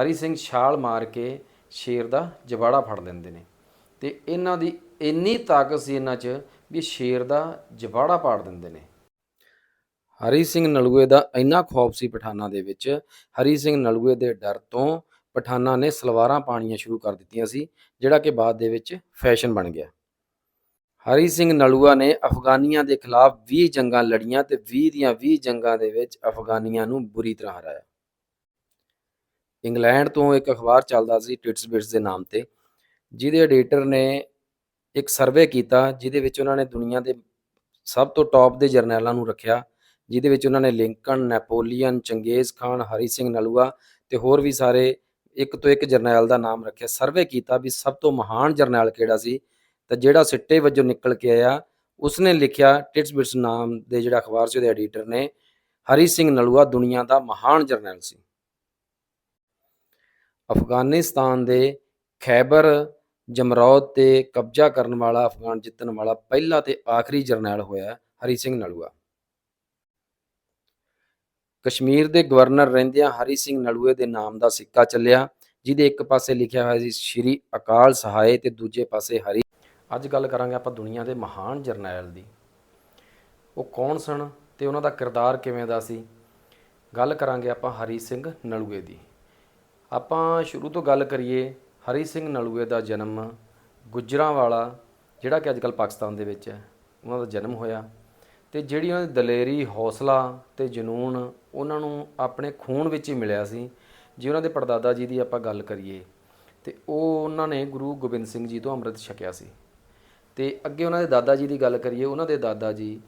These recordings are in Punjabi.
ਹਰੀ ਸਿੰਘ ਛਾਲ ਮਾਰ ਕੇ ਸ਼ੇਰ ਦਾ ਜਵਾੜਾ ਫੜ ਲੈਂਦੇ ਨੇ। ਤੇ ਇਹਨਾਂ ਦੀ ਇੰਨੀ ਤਾਕਤ ਸੀ ਇਹਨਾਂ 'ਚ ਵੀ ਸ਼ੇਰ ਦਾ ਜਵਾੜਾ ਪਾੜ ਦਿੰਦੇ ਨੇ। ਹਰੀ ਸਿੰਘ ਨਲੂਏ ਦਾ ਇੰਨਾ ਖੌਫ ਸੀ ਪਠਾਨਾਂ ਦੇ ਵਿੱਚ, ਹਰੀ ਸਿੰਘ ਨਲੂਏ ਦੇ ਡਰ ਤੋਂ ਪਠਾਨਾਂ ਨੇ ਸਲਵਾਰਾਂ ਪਾਣੀਆਂ ਸ਼ੁਰੂ ਕਰ ਦਿੱਤੀਆਂ ਸੀ, ਜਿਹੜਾ ਕਿ ਬਾਅਦ ਦੇ ਵਿੱਚ ਫੈਸ਼ਨ ਬਣ ਗਿਆ। ਹਰੀ ਸਿੰਘ ਨਲੂਆ ਨੇ ਅਫਗਾਨੀਆਂ ਦੇ ਖਿਲਾਫ 20 ਜੰਗਾਂ ਲੜੀਆਂ ਤੇ 20 ਦੀਆਂ 20 ਜੰਗਾਂ ਦੇ ਵਿੱਚ ਅਫਗਾਨੀਆਂ ਨੂੰ ਬੁਰੀ ਤਰ੍ਹਾਂ ਹਰਾਇਆ। ਇੰਗਲੈਂਡ ਤੋਂ ਇੱਕ ਅਖਬਾਰ ਚੱਲਦਾ ਸੀ ਟਿਟਸ ਬਿਟਸ ਦੇ ਨਾਮ ਤੇ, ਜਿਹਦੇ ਐਡੀਟਰ ਨੇ ਇੱਕ ਸਰਵੇ ਕੀਤਾ, ਜਿਹਦੇ ਵਿੱਚ ਉਹਨਾਂ ਨੇ ਦੁਨੀਆ ਦੇ ਸਭ ਤੋਂ ਟੌਪ ਦੇ ਜਰਨੈਲਾਂ ਨੂੰ ਰੱਖਿਆ, ਜਿਹਦੇ ਵਿੱਚ ਉਹਨਾਂ ਨੇ Lincoln, Napoleon, Genghis Khan, Hari Singh Nalwa ਤੇ ਹੋਰ ਵੀ ਸਾਰੇ ਇੱਕ ਤੋਂ ਇੱਕ ਜਰਨੈਲ ਦਾ ਨਾਮ ਰੱਖਿਆ। ਸਰਵੇ ਕੀਤਾ ਵੀ ਸਭ ਤੋਂ ਮਹਾਨ ਜਰਨੈਲ ਕਿਹੜਾ ਸੀ, ਤਾਂ ਜਿਹੜਾ ਸਿੱਟੇ ਵਜੋਂ ਨਿਕਲ ਕੇ ਆਇਆ, ਉਸਨੇ ਲਿਖਿਆ ਟਿਟਸ ਬਿਟਸ ਨਾਮ ਦੇ ਜਿਹੜਾ ਅਖਬਾਰ ਸੀ ਉਹਦੇ ਐਡੀਟਰ ਨੇ, ਹਰੀ ਸਿੰਘ ਨਲੂਆ ਦੁਨੀਆ ਦਾ ਮਹਾਨ ਜਰਨੈਲ ਸੀ। ਅਫਗਾਨਿਸਤਾਨ ਦੇ ਖੈਬਰ, ਜਮਰੌਦ ਤੇ ਕਬਜ਼ਾ ਕਰਨ ਵਾਲਾ, ਅਫਗਾਨ ਜਿੱਤਣ ਵਾਲਾ ਪਹਿਲਾ ਤੇ ਆਖਰੀ ਜਰਨੈਲ ਹੋਇਆ ਹਰੀ ਸਿੰਘ ਨਲੂਆ। ਕਸ਼ਮੀਰ ਦੇ ਗਵਰਨਰ ਰਹਿੰਦਿਆਂ ਹਰੀ ਸਿੰਘ ਨਲੂਏ ਦੇ ਨਾਮ ਦਾ ਸਿੱਕਾ ਚੱਲਿਆ, ਜਿਹਦੇ ਇੱਕ ਪਾਸੇ ਲਿਖਿਆ ਹੋਇਆ ਸੀ, ਸ਼੍ਰੀ ਅਕਾਲ ਸਹਾਇ ਤੇ ਦੂਜੇ ਪਾਸੇ ਹਰੀ। ਅੱਜ ਗੱਲ ਕਰਾਂਗੇ ਆਪਾਂ ਦੁਨੀਆ ਦੇ ਮਹਾਨ ਜਰਨੈਲ ਦੀ। ਉਹ ਕੌਣ ਸਨ ਤੇ ਉਹਨਾਂ ਦਾ ਕਿਰਦਾਰ ਕਿਵੇਂ ਦਾ ਸੀ? ਗੱਲ ਕਰਾਂਗੇ ਆਪਾਂ ਹਰੀ ਸਿੰਘ ਨਲੂਏ ਦੀ। ਆਪਾਂ ਸ਼ੁਰੂ ਤੋਂ ਗੱਲ ਕਰੀਏ ਹਰੀ ਸਿੰਘ ਨਲੂਏ ਦਾ ਜਨਮ ਗੁਜਰਾਂਵਾਲਾ, ਜਿਹੜਾ ਕਿ ਅੱਜਕੱਲ ਪਾਕਿਸਤਾਨ ਦੇ ਵਿੱਚ ਹੈ, ਉਹਨਾਂ ਦਾ ਜਨਮ ਹੋਇਆ। ਤੇ ਜਿਹੜੀ ਉਹਨਾਂ ਦੀ ਦਲੇਰੀ, ਹੌਸਲਾ ਤੇ ਜਨੂਨ ਉਹਨਾਂ ਨੂੰ ਆਪਣੇ ਖੂਨ ਵਿੱਚ ਹੀ ਮਿਲਿਆ ਸੀ। ਜੇ ਉਹਨਾਂ ਦੇ ਪੜਦਾਦਾ ਜੀ ਦੀ ਆਪਾਂ ਗੱਲ ਕਰੀਏ, ਤੇ ਉਹ ਉਹਨਾਂ ਨੇ ਗੁਰੂ ਗੋਬਿੰਦ ਸਿੰਘ ਜੀ ਤੋਂ ਅੰਮ੍ਰਿਤ ਛਕਿਆ ਸੀ। ਤੇ ਅੱਗੇ ਉਹਨਾਂ ਦੇ ਦਾਦਾ ਜੀ ਦੀ ਗੱਲ ਕਰੀਏ, ਉਹਨਾਂ ਦੇ ਦਾਦਾ ਜੀ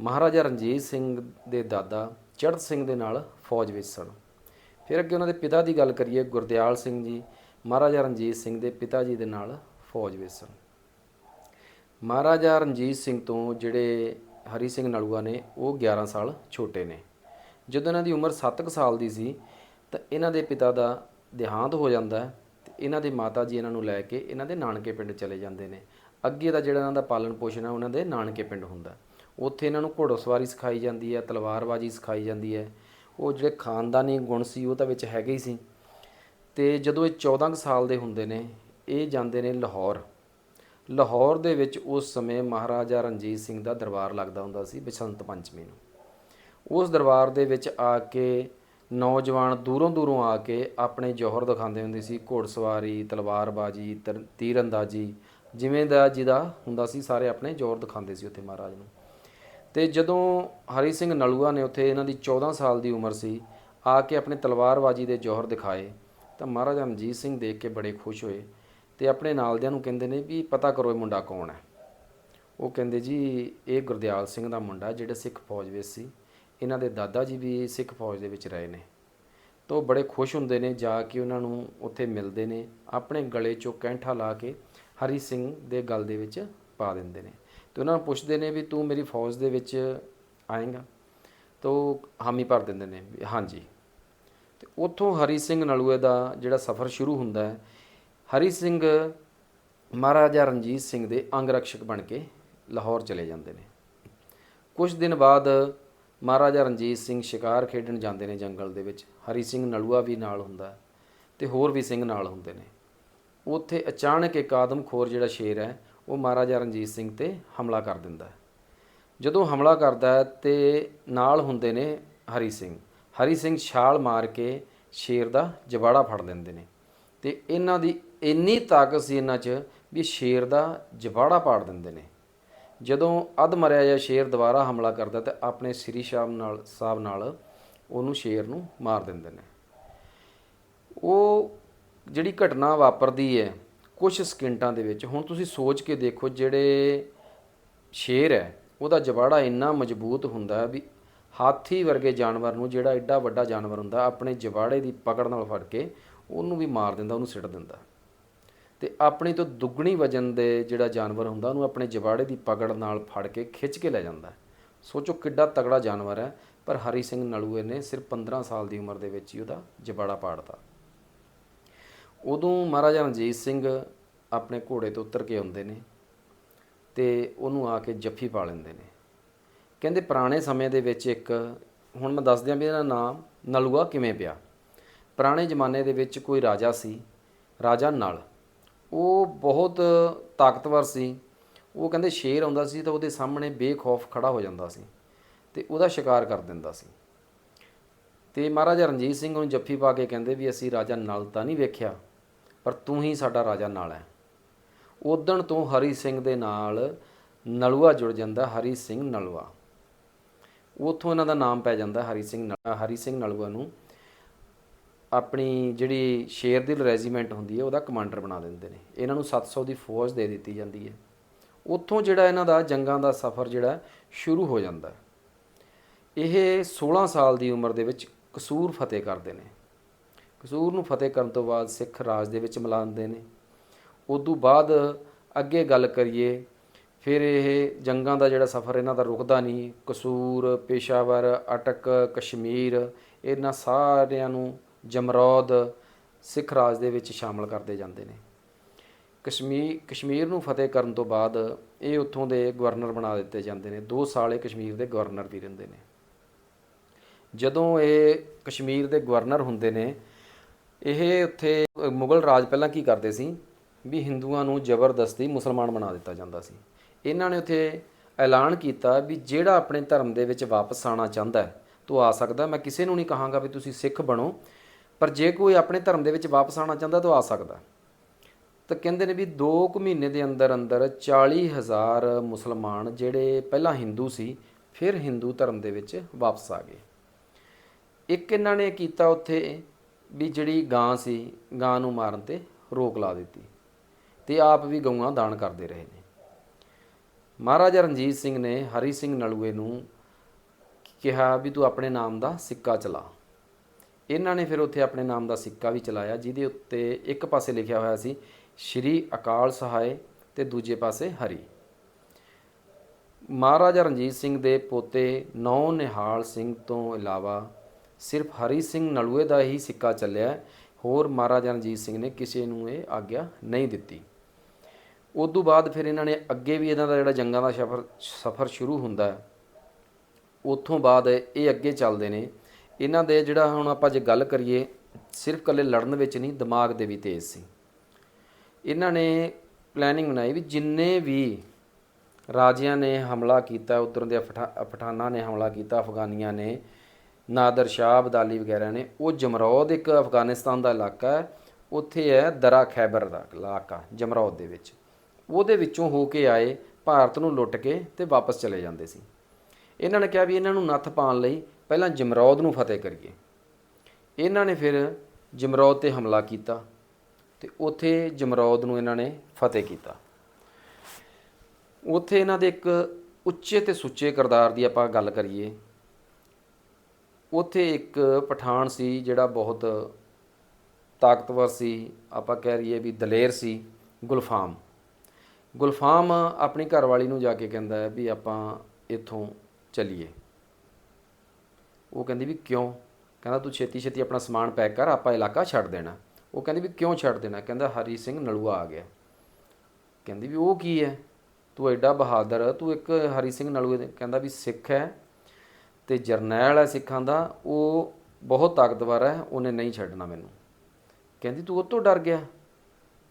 ਮਹਾਰਾਜਾ ਰਣਜੀਤ ਸਿੰਘ ਦੇ ਦਾਦਾ ਚੜ੍ਹਤ ਸਿੰਘ ਦੇ ਨਾਲ ਫੌਜ ਵਿੱਚ ਸਨ। ਫਿਰ ਅੱਗੇ ਉਹਨਾਂ ਦੇ ਪਿਤਾ ਦੀ ਗੱਲ ਕਰੀਏ, ਗੁਰਦਿਆਲ ਸਿੰਘ ਜੀ, ਮਹਾਰਾਜਾ ਰਣਜੀਤ ਸਿੰਘ ਦੇ ਪਿਤਾ ਜੀ ਦੇ ਨਾਲ ਫੌਜ ਵਿੱਚ ਸਨ। ਮਹਾਰਾਜਾ ਰਣਜੀਤ ਸਿੰਘ ਤੋਂ ਜਿਹੜੇ ਹਰੀ ਸਿੰਘ ਨਲੂਆ ਨੇ, ਉਹ 11 ਸਾਲ ਛੋਟੇ ਨੇ। ਜਦੋਂ ਇਹਨਾਂ ਦੀ ਉਮਰ 7 ਸਾਲ ਦੀ ਸੀ, ਤਾਂ ਇਹਨਾਂ ਦੇ ਪਿਤਾ ਦਾ ਦੇਹਾਂਤ ਹੋ ਜਾਂਦਾ ਹੈ ਤੇ ਇਹਨਾਂ ਦੇ ਮਾਤਾ ਜੀ ਇਹਨਾਂ ਨੂੰ ਲੈ ਕੇ ਇਹਨਾਂ ਦੇ ਨਾਨਕੇ ਪਿੰਡ ਚਲੇ ਜਾਂਦੇ ਨੇ। ਅੱਗੇ ਦਾ ਜਿਹੜਾ ਇਹਨਾਂ ਦਾ ਪਾਲਣ ਪੋਸ਼ਣ ਹੈ, ਉਹਨਾਂ ਦੇ ਨਾਨਕੇ ਪਿੰਡ ਹੁੰਦਾ ਉੱਥੇ ਇਹਨਾਂ ਨੂੰ ਘੋੜਸਵਾਰੀ ਸਿਖਾਈ ਜਾਂਦੀ ਹੈ, ਤਲਵਾਰਬਾਜ਼ੀ ਸਿਖਾਈ ਜਾਂਦੀ ਹੈ। ਉਹ ਜਿਹੜੇ ਖਾਨਦਾਨੀ ਗੁਣ ਸੀ, ਉਹ ਤਾਂ ਵਿੱਚ ਹੈਗੇ ਹੀ ਸੀ। ਤੇ ਜਦੋਂ ਇਹ 14 ਕੁ ਸਾਲ ਦੇ ਹੁੰਦੇ ਨੇ, ਇਹ ਜਾਂਦੇ ਨੇ ਲਾਹੌਰ। ਲਾਹੌਰ ਦੇ ਵਿੱਚ ਉਸ ਸਮੇਂ ਮਹਾਰਾਜਾ ਰਣਜੀਤ ਸਿੰਘ ਦਾ ਦਰਬਾਰ ਲੱਗਦਾ ਹੁੰਦਾ ਸੀ, ਬਸੰਤ ਪੰਚਮੀ ਨੂੰ। ਉਸ ਦਰਬਾਰ ਦੇ ਵਿੱਚ ਆ ਕੇ ਨੌਜਵਾਨ ਦੂਰੋਂ ਦੂਰੋਂ ਆ ਕੇ ਆਪਣੇ ਜੋਹਰ ਦਿਖਾਉਂਦੇ ਹੁੰਦੇ ਸੀ, ਘੋੜਸਵਾਰੀ, ਤਲਵਾਰਬਾਜ਼ੀ, ਤਰ- ਤੀਰਅੰਦਾਜ਼ੀ, ਜਿਵੇਂ ਦਾ ਜਿਹਦਾ ਹੁੰਦਾ ਸੀ, ਸਾਰੇ ਆਪਣੇ ਜੋਹਰ ਦਿਖਾਉਂਦੇ ਸੀ ਉੱਥੇ ਮਹਾਰਾਜ ਨੂੰ। ਤੇ ਜਦੋਂ ਹਰੀ ਸਿੰਘ ਨਲੂਆ ਨੇ ਉੱਥੇ ਇਹਨਾਂ ਦੀ 14 ਸਾਲ ਦੀ ਉਮਰ ਸੀ, ਆ ਕੇ ਆਪਣੇ ਤਲਵਾਰਬਾਜ਼ੀ ਦੇ ਜੋਹਰ ਦਿਖਾਏ, ਤਾਂ ਮਹਾਰਾਜਾ ਰਣਜੀਤ ਸਿੰਘ ਦੇਖ ਕੇ ਬੜੇ ਖੁਸ਼ ਹੋਏ ਤੇ ਆਪਣੇ ਨਾਲਦਿਆਂ ਨੂੰ ਕਹਿੰਦੇ ਨੇ ਵੀ ਪਤਾ ਕਰੋ ਇਹ ਮੁੰਡਾ ਕੌਣ ਹੈ। ਉਹ ਕਹਿੰਦੇ ਜੀ, ਇਹ ਗੁਰਦਿਆਲ ਸਿੰਘ ਦਾ ਮੁੰਡਾ ਜਿਹੜੇ ਸਿੱਖ ਫੌਜ ਵਿੱਚ ਸੀ, ਇਹਨਾਂ ਦੇ ਦਾਦਾ ਜੀ ਵੀ ਸਿੱਖ ਫੌਜ ਦੇ ਵਿੱਚ ਰਹੇ ਨੇ। ਤਾਂ ਉਹ ਬੜੇ ਖੁਸ਼ ਹੁੰਦੇ ਨੇ, ਜਾ ਕੇ ਉਹਨਾਂ ਨੂੰ ਉੱਥੇ ਮਿਲਦੇ ਨੇ, ਆਪਣੇ ਗਲੇ 'ਚੋਂ ਕੈਂਠਾ ਲਾ ਕੇ ਹਰੀ ਸਿੰਘ ਦੇ ਗਲ ਦੇ ਵਿੱਚ ਪਾ ਦਿੰਦੇ ਨੇ। ਤੇ ਉਹਨਾਂ ਨੂੰ ਪੁੱਛਦੇ ਨੇ ਵੀ ਤੂੰ ਮੇਰੀ ਫੌਜ ਦੇ ਵਿੱਚ ਆਏਗਾ। ਤਾਂ ਉਹ ਹਾਮੀ ਭਰ ਦਿੰਦੇ ਨੇ ਵੀ ਹਾਂਜੀ। ਤੇ ਉੱਥੋਂ ਹਰੀ ਸਿੰਘ ਨਲੂਏ ਦਾ ਜਿਹੜਾ ਸਫ਼ਰ ਸ਼ੁਰੂ ਹੁੰਦਾ ਹੈ, ਹਰੀ ਸਿੰਘ ਮਹਾਰਾਜਾ ਰਣਜੀਤ ਸਿੰਘ ਦੇ ਅੰਗ ਰਕਸ਼ਕ ਬਣ ਕੇ ਲਾਹੌਰ ਚਲੇ ਜਾਂਦੇ ਨੇ। ਕੁਝ ਦਿਨ ਬਾਅਦ ਮਹਾਰਾਜਾ ਰਣਜੀਤ ਸਿੰਘ ਸ਼ਿਕਾਰ ਖੇਡਣ ਜਾਂਦੇ ਨੇ ਜੰਗਲ ਦੇ ਵਿੱਚ। ਹਰੀ ਸਿੰਘ ਨਲੂਆ ਵੀ ਨਾਲ ਹੁੰਦਾ ਹੈ ਤੇ ਹੋਰ ਵੀ ਸਿੰਘ ਨਾਲ ਹੁੰਦੇ ਨੇ। ਉੱਥੇ ਅਚਾਨਕ ਇੱਕ ਆਦਮਖੋਰ ਜਿਹੜਾ ਸ਼ੇਰ ਹੈ ਉਹ ਮਹਾਰਾਜਾ ਰਣਜੀਤ ਸਿੰਘ ਤੇ ਹਮਲਾ ਕਰ ਦਿੰਦਾ ਹੈ। ਜਦੋਂ ਹਮਲਾ ਕਰਦਾ ਹੈ ਤੇ ਨਾਲ ਹੁੰਦੇ ਨੇ ਹਰੀ ਸਿੰਘ। ਹਰੀ ਸਿੰਘ ਛਾਲ ਮਾਰ ਕੇ ਸ਼ੇਰ ਦਾ ਜਵਾੜਾ ਫੜ ਲੈਂਦੇ ਨੇ ਤੇ ਇਹਨਾਂ ਦੀ ਇੰਨੀ ਤਾਕਤ ਸੀ ਇਹਨਾਂ 'ਚ ਵੀ ਸ਼ੇਰ ਦਾ ਜਵਾੜਾ ਪਾੜ ਦਿੰਦੇ ਨੇ। ਜਦੋਂ ਅਧ ਮਰਿਆ ਜਾਂ ਸ਼ੇਰ ਦੁਬਾਰਾ ਹਮਲਾ ਕਰਦਾ ਤੇ ਆਪਣੇ ਸ੍ਰੀ ਸ਼ਾਮ ਨਾਲ, ਸਾਹਿਬ ਨਾਲ ਉਹਨੂੰ ਸ਼ੇਰ ਨੂੰ ਮਾਰ ਦਿੰਦੇ ਨੇ। ਉਹ ਜਿਹੜੀ ਘਟਨਾ ਵਾਪਰਦੀ ਹੈ ਕੁਝ ਸਕਿੰਟਾਂ ਦੇ ਵਿੱਚ, ਹੁਣ ਤੁਸੀਂ ਸੋਚ ਕੇ ਦੇਖੋ ਜਿਹੜੇ ਸ਼ੇਰ ਹੈ, ਉਹਦਾ ਜਵਾੜਾ ਇੰਨਾ ਮਜ਼ਬੂਤ ਹੁੰਦਾ ਵੀ ਹਾਥੀ ਵਰਗੇ ਜਾਨਵਰ ਨੂੰ ਜਿਹੜਾ ਐਡਾ ਵੱਡਾ ਜਾਨਵਰ ਹੁੰਦਾ, ਆਪਣੇ ਜਵਾੜੇ ਦੀ ਪਕੜ ਨਾਲ ਫੜ ਕੇ ਉਹਨੂੰ ਵੀ ਮਾਰ ਦਿੰਦਾ, ਉਹਨੂੰ ਸਿੱਟ ਦਿੰਦਾ। ਤੇ ਆਪਣੀ ਤੋਂ ਦੁੱਗਣੀ ਵਜਨ ਦੇ ਜਿਹੜਾ ਜਾਨਵਰ ਹੁੰਦਾ, ਉਹਨੂੰ ਆਪਣੇ ਜਵਾੜੇ ਦੀ ਪਕੜ ਨਾਲ ਫੜ ਕੇ ਖਿੱਚ ਕੇ ਲੈ ਜਾਂਦਾ। ਸੋਚੋ ਕਿੱਡਾ ਤਗੜਾ ਜਾਨਵਰ ਹੈ, ਪਰ ਹਰੀ ਸਿੰਘ ਨਲੂਏ ਨੇ ਸਿਰਫ 15 ਸਾਲ ਦੀ ਉਮਰ ਦੇ ਵਿੱਚ ਹੀ ਉਹਦਾ ਜਵਾੜਾ ਪਾੜਤਾ। ਉਦੋਂ ਮਹਾਰਾਜਾ ਰਣਜੀਤ ਸਿੰਘ ਆਪਣੇ ਘੋੜੇ ਤੋਂ ਉਤਰ ਕੇ ਆਉਂਦੇ ਨੇ ਤੇ ਉਹਨੂੰ ਆ ਕੇ ਜੱਫੀ ਪਾ ਲੈਂਦੇ ਨੇ। ਕਹਿੰਦੇ ਪੁਰਾਣੇ ਸਮੇਂ ਦੇ ਵਿੱਚ ਇੱਕ, ਹੁਣ ਮੈਂ ਦੱਸ ਦਿਆਂ ਵੀ ਇਹਦਾ ਨਾਮ ਨਲੂਆ ਕਿਵੇਂ ਪਿਆ? ਪੁਰਾਣੇ ਜ਼ਮਾਨੇ ਦੇ ਵਿੱਚ ਕੋਈ ਰਾਜਾ ਸੀ, ਰਾਜਾ ਨਲ। ਉਹ ਬਹੁਤ ਤਾਕਤਵਰ ਸੀ। ਉਹ ਕਹਿੰਦੇ ਸ਼ੇਰ ਆਉਂਦਾ ਸੀ ਤਾਂ ਉਹਦੇ ਸਾਹਮਣੇ ਬੇਖੌਫ ਖੜਾ ਹੋ ਜਾਂਦਾ ਸੀ ਤੇ ਉਹਦਾ ਸ਼ਿਕਾਰ ਕਰ ਦਿੰਦਾ ਸੀ। ਤੇ ਮਹਾਰਾਜਾ ਰਣਜੀਤ ਸਿੰਘ ਨੂੰ ਜੱਫੀ ਪਾ ਕੇ ਕਹਿੰਦੇ ਵੀ ਅਸੀਂ ਰਾਜਾ ਨਲ ਤਾਂ ਨਹੀਂ ਵੇਖਿਆ। ਪਰ ਤੂੰ ਹੀ ਸਾਡਾ ਰਾਜਾ ਨਾਲ ਹੈ। ਉਦਣ ਤੋਂ ਹਰੀ ਸਿੰਘ ਦੇ ਨਾਲ ਨਲੂਆ ਜੁੜ ਜਾਂਦਾ, ਹਰੀ ਸਿੰਘ ਨਲੂਆ। ਉਥੋਂ ਇਹਨਾਂ ਦਾ ਨਾਮ ਪੈ ਜਾਂਦਾ, ਹਰੀ ਸਿੰਘ ਨਲ- ਹਰੀ ਸਿੰਘ ਨਲੂਆ ਨੂੰ। ਆਪਣੀ ਜਿਹੜੀ ਸ਼ੇਰਦਿਲ ਰੈਜੀਮੈਂਟ ਹੁੰਦੀ ਹੈ, ਉਹਦਾ ਕਮਾਂਡਰ ਬਣਾ ਦਿੰਦੇ ਨੇ। ਇਹਨਾਂ ਨੂੰ 700 ਦੀ ਫੌਜ ਦੇ ਦਿੱਤੀ ਜਾਂਦੀ ਹੈ। ਉੱਥੋਂ ਜਿਹੜਾ ਇਹਨਾਂ ਦਾ ਜੰਗਾਂ ਦਾ ਸਫ਼ਰ ਜਿਹੜਾ ਸ਼ੁਰੂ ਹੋ ਜਾਂਦਾ। ਇਹ 16 ਸਾਲ ਦੀ ਉਮਰ ਦੇ ਵਿੱਚ ਕਸੂਰ ਫਤਿਹ ਕਰਦੇ ਨੇ। ਕਸੂਰ ਨੂੰ ਫਤਿਹ ਕਰਨ ਤੋਂ ਬਾਅਦ ਸਿੱਖ ਰਾਜ ਦੇ ਵਿੱਚ ਮਿਲਾਉਂਦੇ ਨੇ ਉਦੋਂ ਬਾਅਦ ਅੱਗੇ ਗੱਲ ਕਰੀਏ, ਫਿਰ ਇਹ ਜੰਗਾਂ ਦਾ ਜਿਹੜਾ ਸਫ਼ਰ, ਇਹਨਾਂ ਦਾ ਰੁਕਦਾ ਨਹੀਂ। ਕਸੂਰ, ਪੇਸ਼ਾਵਰ, ਅਟਕ, ਕਸ਼ਮੀਰ, ਇਹਨਾਂ ਸਾਰਿਆਂ ਨੂੰ ਜਮਰੌਦ ਸਿੱਖ ਰਾਜ ਦੇ ਵਿੱਚ ਸ਼ਾਮਲ ਕਰਦੇ ਜਾਂਦੇ ਨੇ। ਕਸ਼ਮੀਰ ਕਸ਼ਮੀਰ ਨੂੰ ਫਤਿਹ ਕਰਨ ਤੋਂ ਬਾਅਦ ਇਹ ਉੱਥੋਂ ਦੇ ਗਵਰਨਰ ਬਣਾ ਦਿੱਤੇ ਜਾਂਦੇ ਨੇ। 2 ਸਾਲ ਇਹ ਕਸ਼ਮੀਰ ਦੇ ਗਵਰਨਰ ਵੀ ਰਹਿੰਦੇ ਨੇ। ਜਦੋਂ ਇਹ ਕਸ਼ਮੀਰ ਦੇ ਗਵਰਨਰ ਹੁੰਦੇ ਨੇ ਇਹ ਉੱਥੇ ਮੁਗਲ ਰਾਜ ਪਹਿਲਾਂ ਕੀ ਕਰਦੇ ਸੀ? ਵੀ ਹਿੰਦੂਆਂ ਨੂੰ ਜ਼ਬਰਦਸਤੀ ਮੁਸਲਮਾਨ ਬਣਾ ਦਿੱਤਾ ਜਾਂਦਾ ਸੀ। ਇਹਨਾਂ ਨੇ ਉੱਥੇ ਐਲਾਨ ਕੀਤਾ ਵੀ ਜਿਹੜਾ ਆਪਣੇ ਧਰਮ ਦੇ ਵਿੱਚ ਵਾਪਸ ਆਣਾ ਚਾਹੁੰਦਾ ਹੈ, ਤੂੰ ਆ ਸਕਦਾ, ਮੈਂ ਕਿਸੇ ਨੂੰ ਨਹੀਂ ਕਹਾਂਗਾ ਵੀ ਤੁਸੀਂ ਸਿੱਖ ਬਣੋ, ਪਰ ਜੇ ਕੋਈ ਆਪਣੇ ਧਰਮ ਦੇ ਵਿੱਚ ਵਾਪਸ ਆਣਾ ਚਾਹੁੰਦਾ ਤਾਂ ਆ ਸਕਦਾ। ਤਾਂ ਕਹਿੰਦੇ ਨੇ ਵੀ 2 ਕੁ ਮਹੀਨੇ ਦੇ ਅੰਦਰ ਅੰਦਰ 40000 ਮੁਸਲਮਾਨ ਜਿਹੜੇ ਪਹਿਲਾਂ ਹਿੰਦੂ ਸੀ, ਫਿਰ ਹਿੰਦੂ ਧਰਮ ਦੇ ਵਿੱਚ ਵਾਪਸ ਆ ਗਏ। ਇੱਕ ਇਹਨਾਂ ਨੇ ਕੀਤਾ ਉੱਥੇ ਵੀ ਜਿਹੜੀ ਗਾਂ ਸੀ, ਗਾਂ ਨੂੰ ਮਾਰਨ ਤੇ ਰੋਕ ਲਾ ਦਿੱਤੀ ਤੇ ਆਪ ਵੀ ਗਊਆਂ ਦਾਨ ਕਰਦੇ ਰਹੇ ਨੇ। ਮਹਾਰਾਜਾ ਰਣਜੀਤ ਸਿੰਘ ਨੇ ਹਰੀ ਸਿੰਘ ਨਲੂਏ ਨੂੰ ਕਿਹਾ ਵੀ ਤੂੰ ਆਪਣੇ ਨਾਮ ਦਾ ਸਿੱਕਾ ਚਲਾ। ਇਹਨਾਂ ਨੇ ਫਿਰ ਉੱਥੇ ਆਪਣੇ ਨਾਮ ਦਾ ਸਿੱਕਾ ਵੀ ਚਲਾਇਆ, ਜਿਹਦੇ ਉੱਤੇ ਇੱਕ ਪਾਸੇ ਲਿਖਿਆ ਹੋਇਆ ਸੀ, ਸ਼੍ਰੀ ਅਕਾਲ ਸਹਾਇ ਤੇ ਦੂਜੇ ਪਾਸੇ ਹਰੀ। ਮਹਾਰਾਜਾ ਰਣਜੀਤ ਸਿੰਘ ਦੇ ਪੋਤੇ ਨੌ ਨਿਹਾਲ ਸਿੰਘ ਤੋਂ ਇਲਾਵਾ ਸਿਰਫ ਹਰੀ ਸਿੰਘ ਨਲੂਏ ਦਾ ਹੀ ਸਿੱਕਾ ਚੱਲਿਆ ਹੋਰ ਮਹਾਰਾਜਾ ਰਣਜੀਤ ਸਿੰਘ ਨੇ ਕਿਸੇ ਨੂੰ ਇਹ ਆਗਿਆ ਨਹੀਂ ਦਿੱਤੀ। ਉਸ ਤੋਂ ਬਾਅਦ ਫਿਰ ਇਹਨਾਂ ਨੇ ਅੱਗੇ ਵੀ ਇਹਨਾਂ ਦਾ ਜਿਹੜਾ ਜੰਗਾਂ ਦਾ ਸਫ਼ਰ ਸਫ਼ਰ ਸ਼ੁਰੂ ਹੁੰਦਾ ਹੈ, ਉਥੋਂ ਬਾਅਦ ਇਹ ਅੱਗੇ ਚੱਲਦੇ ਨੇ। ਇਹਨਾਂ ਦੇ ਜਿਹੜਾ ਹੁਣ ਆਪਾਂ ਜੇ ਗੱਲ ਕਰੀਏ, ਸਿਰਫ ਕੱਲੇ ਲੜਨ ਵਿੱਚ ਨਹੀਂ, ਦਿਮਾਗ ਦੇ ਵੀ ਤੇਜ਼ ਸੀ। ਇਹਨਾਂ ਨੇ ਪਲੈਨਿੰਗ ਬਣਾਈ ਵੀ ਜਿੰਨੇ ਵੀ ਰਾਜਿਆਂ ਨੇ ਹਮਲਾ ਕੀਤਾ ਉਧਰ ਦੇ ਪਠਾ- ਪਠਾਨਾਂ ਨੇ ਹਮਲਾ ਕੀਤਾ, ਅਫਗਾਨੀਆਂ ਨੇ ਨਾਦਰ ਸ਼ਾਹ, ਅਬਦਾਲੀ ਵਗੈਰਾ ਨੇ। ਉਹ ਜਮਰੌਦ ਇੱਕ ਅਫਗਾਨਿਸਤਾਨ ਦਾ ਇਲਾਕਾ ਹੈ। ਉੱਥੇ ਹੈ ਦਰਾ ਖੈਬਰ ਦਾ ਇਲਾਕਾ, ਜਮਰੌਦ ਦੇ ਵਿੱਚ। ਉਹਦੇ ਵਿੱਚੋਂ ਹੋ ਕੇ ਆਏ, ਭਾਰਤ ਨੂੰ ਲੁੱਟ ਕੇ ਤੇ ਵਾਪਸ ਚਲੇ ਜਾਂਦੇ ਸੀ। ਇਹਨਾਂ ਨੇ ਕਿਹਾ ਵੀ ਇਹਨਾਂ ਨੂੰ ਨੱਥ ਪਾਉਣ ਲਈ ਪਹਿਲਾਂ ਜਮਰੌਦ ਨੂੰ ਫਤਿਹ ਕਰੀਏ। ਇਹਨਾਂ ਨੇ ਫਿਰ ਜਮਰੌਦ ਤੇ ਹਮਲਾ ਕੀਤਾ ਤੇ ਉੱਥੇ ਜਮਰੌਦ ਨੂੰ ਇਹਨਾਂ ਨੇ ਫਤਿਹ ਕੀਤਾ। ਉੱਥੇ ਇਹਨਾਂ ਦੇ ਇੱਕ ਉੱਚੇ ਤੇ ਸੁੱਚੇ ਕਿਰਦਾਰ ਦੀ ਆਪਾਂ ਗੱਲ ਕਰੀਏ ਉੱਥੇ ਇੱਕ ਪਠਾਨ ਸੀ ਜਿਹੜਾ ਬਹੁਤ ਤਾਕਤਵਰ ਸੀ, ਆਪਾਂ ਕਹਿ ਰਹੀਏ ਵੀ ਦਲੇਰ ਸੀ, ਗੁਲਫਾਮ। ਗੁਲਫਾਮ ਆਪਣੀ ਘਰਵਾਲੀ ਨੂੰ ਜਾ ਕੇ ਕਹਿੰਦਾ ਹੈ ਵੀ ਆਪਾਂ ਇੱਥੋਂ ਚੱਲੀਏ। ਉਹ ਕਹਿੰਦੀ ਵੀ ਕਿਉਂ? ਕਹਿੰਦਾ ਤੂੰ ਛੇਤੀ ਛੇਤੀ ਆਪਣਾ ਸਮਾਨ ਪੈਕ ਕਰ, ਆਪਾਂ ਇਲਾਕਾ ਛੱਡ ਦੇਣਾ। ਉਹ ਕਹਿੰਦੀ ਵੀ ਕਿਉਂ ਛੱਡ ਦੇਣਾ? ਕਹਿੰਦਾ ਹਰੀ ਸਿੰਘ ਨਲੂਆ ਆ ਗਿਆ। ਕਹਿੰਦੀ ਵੀ ਉਹ ਕੀ ਹੈ? ਤੂੰ ਐਡਾ ਬਹਾਦਰ ਤੂੰ ਇੱਕ ਹਰੀ ਸਿੰਘ ਨਲੂਏ ਕਹਿੰਦਾ ਵੀ ਸਿੱਖ ਹੈ ਤੇ ਜਰਨੈਲ ਹੈ ਸਿੱਖਾਂ ਦਾ, ਉਹ ਬਹੁਤ ਤਾਕਤਵਰ ਹੈ, ਉਹਨੇ ਨਹੀਂ ਛੱਡਣਾ ਮੈਨੂੰ। ਕਹਿੰਦੀ, ਤੂੰ ਉਹ ਤੋਂ ਡਰ ਗਿਆ।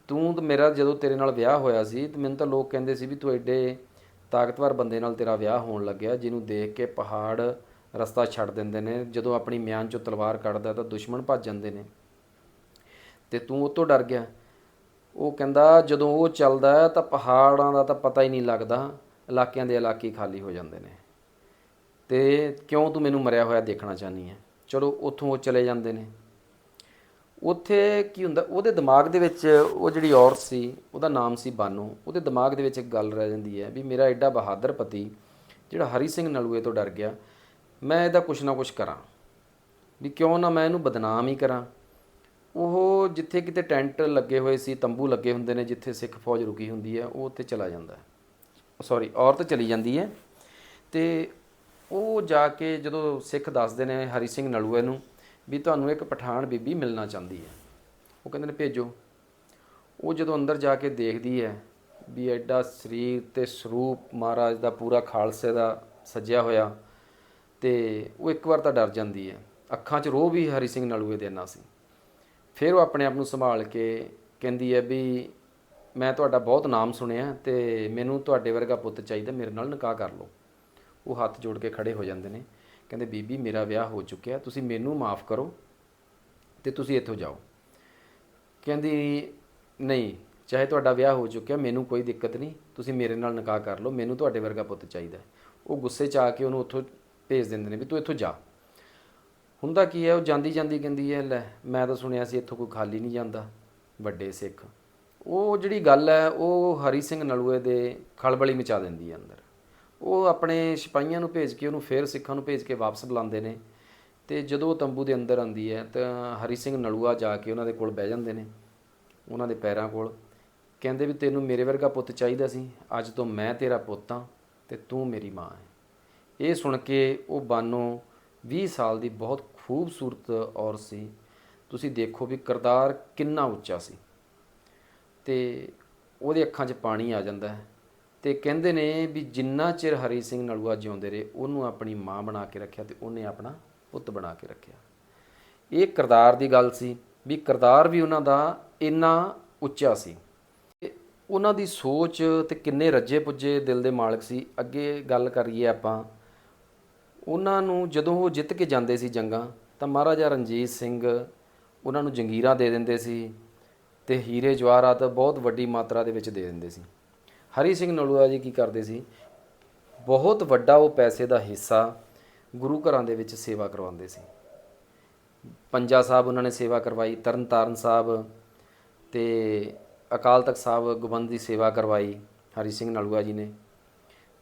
ਤੂੰ ਤਾਂ ਮੇਰਾ ਜਦੋਂ ਤੇਰੇ ਨਾਲ ਵਿਆਹ ਹੋਇਆ ਸੀ, ਤੇ ਮੈਨੂੰ ਤਾਂ ਲੋਕ ਕਹਿੰਦੇ ਸੀ ਵੀ ਤੂੰ ਐਡੇ ਤਾਕਤਵਰ ਬੰਦੇ ਨਾਲ ਤੇਰਾ ਵਿਆਹ ਹੋਣ ਲੱਗਿਆ, ਜਿਹਨੂੰ ਦੇਖ ਕੇ ਪਹਾੜ ਰਸਤਾ ਛੱਡ ਦਿੰਦੇ ਨੇ, ਜਦੋਂ ਆਪਣੀ ਮਿਆਨ ਚੋਂ ਤਲਵਾਰ ਕੱਢਦਾ ਤਾਂ ਦੁਸ਼ਮਣ ਭੱਜ ਜਾਂਦੇ ਨੇ। ਤੇ ਤੂੰ ਉਹ ਤੋਂ ਡਰ ਗਿਆ। ਉਹ ਕਹਿੰਦਾ, ਜਦੋਂ ਉਹ ਚੱਲਦਾ ਤਾਂ ਪਹਾੜਾਂ ਦਾ ਤਾਂ ਪਤਾ ਹੀ ਨਹੀਂ ਲੱਗਦਾ, ਇਲਾਕਿਆਂ ਦੇ ਇਲਾਕੇ ਖਾਲੀ ਹੋ ਜਾਂਦੇ ਨੇ। ਤੇ ਕਿਉਂ ਤੂੰ ਮੈਨੂੰ ਮਰਿਆ ਹੋਇਆ ਦੇਖਣਾ ਚਾਹਨੀ ਹੈ? ਚਲੋ, ਉੱਥੋਂ ਉਹ ਚਲੇ ਜਾਂਦੇ ਨੇ। ਉੱਥੇ ਕੀ ਹੁੰਦਾ, ਉਹਦੇ ਦਿਮਾਗ ਦੇ ਵਿੱਚ ਉਹ ਜਿਹੜੀ ਔਰਤ ਸੀ, ਉਹਦਾ ਨਾਮ ਸੀ ਬਾਨੂ। ਉਹਦੇ ਦਿਮਾਗ ਦੇ ਵਿੱਚ ਇੱਕ ਗੱਲ ਰਹਿ ਜਾਂਦੀ ਹੈ ਵੀ ਮੇਰਾ ਐਡਾ ਬਹਾਦਰ ਪਤੀ ਜਿਹੜਾ ਹਰੀ ਸਿੰਘ ਨਲੂਏ ਤੋਂ ਡਰ ਗਿਆ, ਮੈਂ ਇਹਦਾ ਕੁਛ ਨਾ ਕੁਛ ਕਰਾਂ। ਵੀ ਕਿਉਂ ਨਾ ਮੈਂ ਇਹਨੂੰ ਬਦਨਾਮ ਹੀ ਕਰਾਂ? ਉਹ ਜਿੱਥੇ ਕਿਤੇ ਟੈਂਟ ਲੱਗੇ ਹੋਏ ਸੀ, ਤੰਬੂ ਲੱਗੇ ਹੁੰਦੇ ਨੇ, ਜਿੱਥੇ ਸਿੱਖ ਫੌਜ ਰੁਕੀ ਹੁੰਦੀ ਹੈ, ਉਹ ਉੱਥੇ ਚਲਾ ਜਾਂਦਾ ਹੈ। ਸੌਰੀ ਔਰਤ ਚਲੀ ਜਾਂਦੀ ਹੈ। ਤੇ ਉਹ ਜਾ ਕੇ ਜਦੋਂ ਸਿੱਖ ਦੱਸਦੇ ਨੇ ਹਰੀ ਸਿੰਘ ਨਲੂਏ ਨੂੰ ਵੀ ਤੁਹਾਨੂੰ ਇੱਕ ਪਠਾਨ ਬੀਬੀ ਮਿਲਣਾ ਚਾਹੁੰਦੀ ਹੈ। ਉਹ ਕਹਿੰਦੇ ਨੇ, ਭੇਜੋ। ਉਹ ਜਦੋਂ ਅੰਦਰ ਜਾ ਕੇ ਦੇਖਦੀ ਹੈ ਵੀ ਐਡਾ ਸਰੀਰ ਤੇ ਸਰੂਪ ਮਹਾਰਾਜ ਦਾ ਪੂਰਾ ਖਾਲਸੇ ਦਾ ਸਜਿਆ ਹੋਇਆ ਤੇ ਉਹ ਇੱਕ ਵਾਰ ਤਾਂ ਡਰ ਜਾਂਦੀ ਹੈ। ਅੱਖਾਂ 'ਚ ਰੋਹ ਵੀ ਹਰੀ ਸਿੰਘ ਨਲੂਏ ਦੇ ਇੰਨਾ ਸੀ। ਫਿਰ ਉਹ ਆਪਣੇ ਆਪ ਨੂੰ ਸੰਭਾਲ ਕੇ ਕਹਿੰਦੀ ਹੈ ਵੀ ਮੈਂ ਤੁਹਾਡਾ ਬਹੁਤ ਨਾਮ ਸੁਣਿਆ ਤੇ ਮੈਨੂੰ ਤੁਹਾਡੇ ਵਰਗਾ ਪੁੱਤ ਚਾਹੀਦਾ, ਮੇਰੇ ਨਾਲ ਨਿਕਾਹ ਕਰ ਲਓ। ਉਹ ਹੱਥ ਜੋੜ ਕੇ ਖੜੇ ਹੋ ਜਾਂਦੇ ਨੇ। ਕਹਿੰਦੇ, ਬੀਬੀ, ਮੇਰਾ ਵਿਆਹ ਹੋ ਚੁੱਕਿਆ ਤੁਸੀਂ ਮੈਨੂੰ ਮਾਫ ਕਰੋ ਤੇ ਤੁਸੀਂ ਇੱਥੋਂ ਜਾਓ। ਕਹਿੰਦੀ, ਨਹੀਂ, ਚਾਹੇ ਤੁਹਾਡਾ ਵਿਆਹ ਹੋ ਚੁੱਕਿਆ, ਮੈਨੂੰ ਕੋਈ ਦਿੱਕਤ ਨਹੀਂ। ਤੁਸੀਂ ਮੇਰੇ ਨਾਲ ਨਿਕਾਹ ਕਰ ਲਓ। ਮੈਨੂੰ ਤੁਹਾਡੇ ਵਰਗਾ ਪੁੱਤ ਚਾਹੀਦਾ ਉਹ ਗੁੱਸੇ 'ਚ ਆ ਕੇ ਉਹਨੂੰ ਉੱਥੋਂ ਭੇਜ ਦਿੰਦੇ ਨੇ ਵੀ ਤੂੰ ਇੱਥੋਂ ਜਾ। ਹੁੰਦਾ ਕੀ ਹੈ? ਉਹ ਜਾਂਦੀ ਜਾਂਦੀ ਕਹਿੰਦੀ ਹੈ, ਲੈ, ਮੈਂ ਤਾਂ ਸੁਣਿਆ ਸੀ ਇੱਥੋਂ ਕੋਈ ਖਾਲੀ ਨਹੀਂ ਜਾਂਦਾ। ਵੱਡੇ ਸਿੱਖ। ਉਹ ਜਿਹੜੀ ਗੱਲ ਹੈ, ਉਹ ਹਰੀ ਸਿੰਘ ਨਲੂਏ ਦੇ ਖਲਬਲੀ ਮਚਾ ਦਿੰਦੀ ਹੈ ਅੰਦਰ। ਉਹ ਆਪਣੇ ਸਿਪਾਹੀਆਂ ਨੂੰ ਭੇਜ ਕੇ, ਉਹਨੂੰ ਫੇਰ ਸਿੱਖਾਂ ਨੂੰ ਭੇਜ ਕੇ ਵਾਪਸ ਬੁਲਾਉਂਦੇ ਨੇ। ਤੇ ਜਦੋਂ ਉਹ ਤੰਬੂ ਦੇ ਅੰਦਰ ਆਂਦੀ ਹੈ, ਤਾਂ ਹਰੀ ਸਿੰਘ ਨਲੂਆ ਜਾ ਕੇ ਉਹਨਾਂ ਦੇ ਕੋਲ ਬਹਿ ਜਾਂਦੇ ਨੇ, ਉਹਨਾਂ ਦੇ ਪੈਰਾਂ ਕੋਲ। ਕਹਿੰਦੇ ਵੀ ਤੈਨੂੰ ਮੇਰੇ ਵਰਗਾ ਪੁੱਤ ਚਾਹੀਦਾ ਸੀ, ਅੱਜ ਤੋਂ ਮੈਂ ਤੇਰਾ ਪੁੱਤ ਹਾਂ ਤੇ ਤੂੰ ਮੇਰੀ ਮਾਂ ਹੈ। ਇਹ ਸੁਣ ਕੇ ਉਹ ਬਾਨੋ 20 ਸਾਲ ਦੀ ਬਹੁਤ ਖੂਬਸੂਰਤ ਔਰਤ ਸੀ। ਤੁਸੀਂ ਦੇਖੋ ਵੀ ਕਰਤਾਰ ਕਿੰਨਾ ਉੱਚਾ ਸੀ। ਤੇ ਉਹਦੇ ਅੱਖਾਂ 'ਚ ਪਾਣੀ ਆ ਜਾਂਦਾ ਹੈ। ਤੇ ਕਹਿੰਦੇ ਨੇ ਵੀ ਜਿੰਨਾ ਚਿਰ ਹਰੀ ਸਿੰਘ ਨਲੂਆ ਜਿਉਂਦੇ ਰਹੇ, ਉਹਨੂੰ ਆਪਣੀ ਮਾਂ ਬਣਾ ਕੇ ਰੱਖਿਆ ਤੇ ਉਹਨੇ ਆਪਣਾ ਪੁੱਤ ਬਣਾ ਕੇ ਰੱਖਿਆ। ਇਹ ਕਰਤਾਰ ਦੀ ਗੱਲ ਸੀ ਵੀ ਕਰਤਾਰ ਵੀ ਉਹਨਾਂ ਦਾ ਇੰਨਾ ਉੱਚਾ ਸੀ। ਤੇ ਉਹਨਾਂ ਦੀ ਸੋਚ ਤੇ ਕਿੰਨੇ ਰੱਜੇ ਪੁੱਜੇ ਦਿਲ ਦੇ ਮਾਲਕ ਸੀ। ਅੱਗੇ ਗੱਲ ਕਰੀਏ ਆਪਾਂ, ਉਹਨਾਂ ਨੂੰ ਜਦੋਂ ਉਹ ਜਿੱਤ ਕੇ ਜਾਂਦੇ ਸੀ ਜੰਗਾਂ, ਤਾਂ ਮਹਾਰਾਜਾ ਰਣਜੀਤ ਸਿੰਘ ਉਹਨਾਂ ਨੂੰ ਜੰਗੀਰਾਂ ਦੇ ਦਿੰਦੇ ਸੀ ਤੇ ਹੀਰੇ ਜਵਾਹਰਾਤ ਬਹੁਤ ਵੱਡੀ ਮਾਤਰਾ ਦੇ ਵਿੱਚ ਦੇ ਦਿੰਦੇ ਸੀ। ਹਰੀ ਸਿੰਘ ਨਲੂਆ ਜੀ ਕੀ ਕਰਦੇ ਸੀ? ਬਹੁਤ ਵੱਡਾ ਉਹ ਪੈਸੇ ਦਾ ਹਿੱਸਾ ਗੁਰੂ ਘਰਾਂ ਦੇ ਵਿੱਚ ਸੇਵਾ ਕਰਵਾਉਂਦੇ ਸੀ। ਪੰਜਾ ਸਾਹਿਬ ਉਹਨਾਂ ਨੇ ਸੇਵਾ ਕਰਵਾਈ, ਤਰਨਤਾਰਨ ਸਾਹਿਬ ਤੇ ਅਕਾਲ ਤਖਤ ਸਾਹਿਬ ਗੋਬਿੰਦ ਦੀ ਸੇਵਾ ਕਰਵਾਈ ਹਰੀ ਸਿੰਘ ਨਲੂਆ ਜੀ ਨੇ।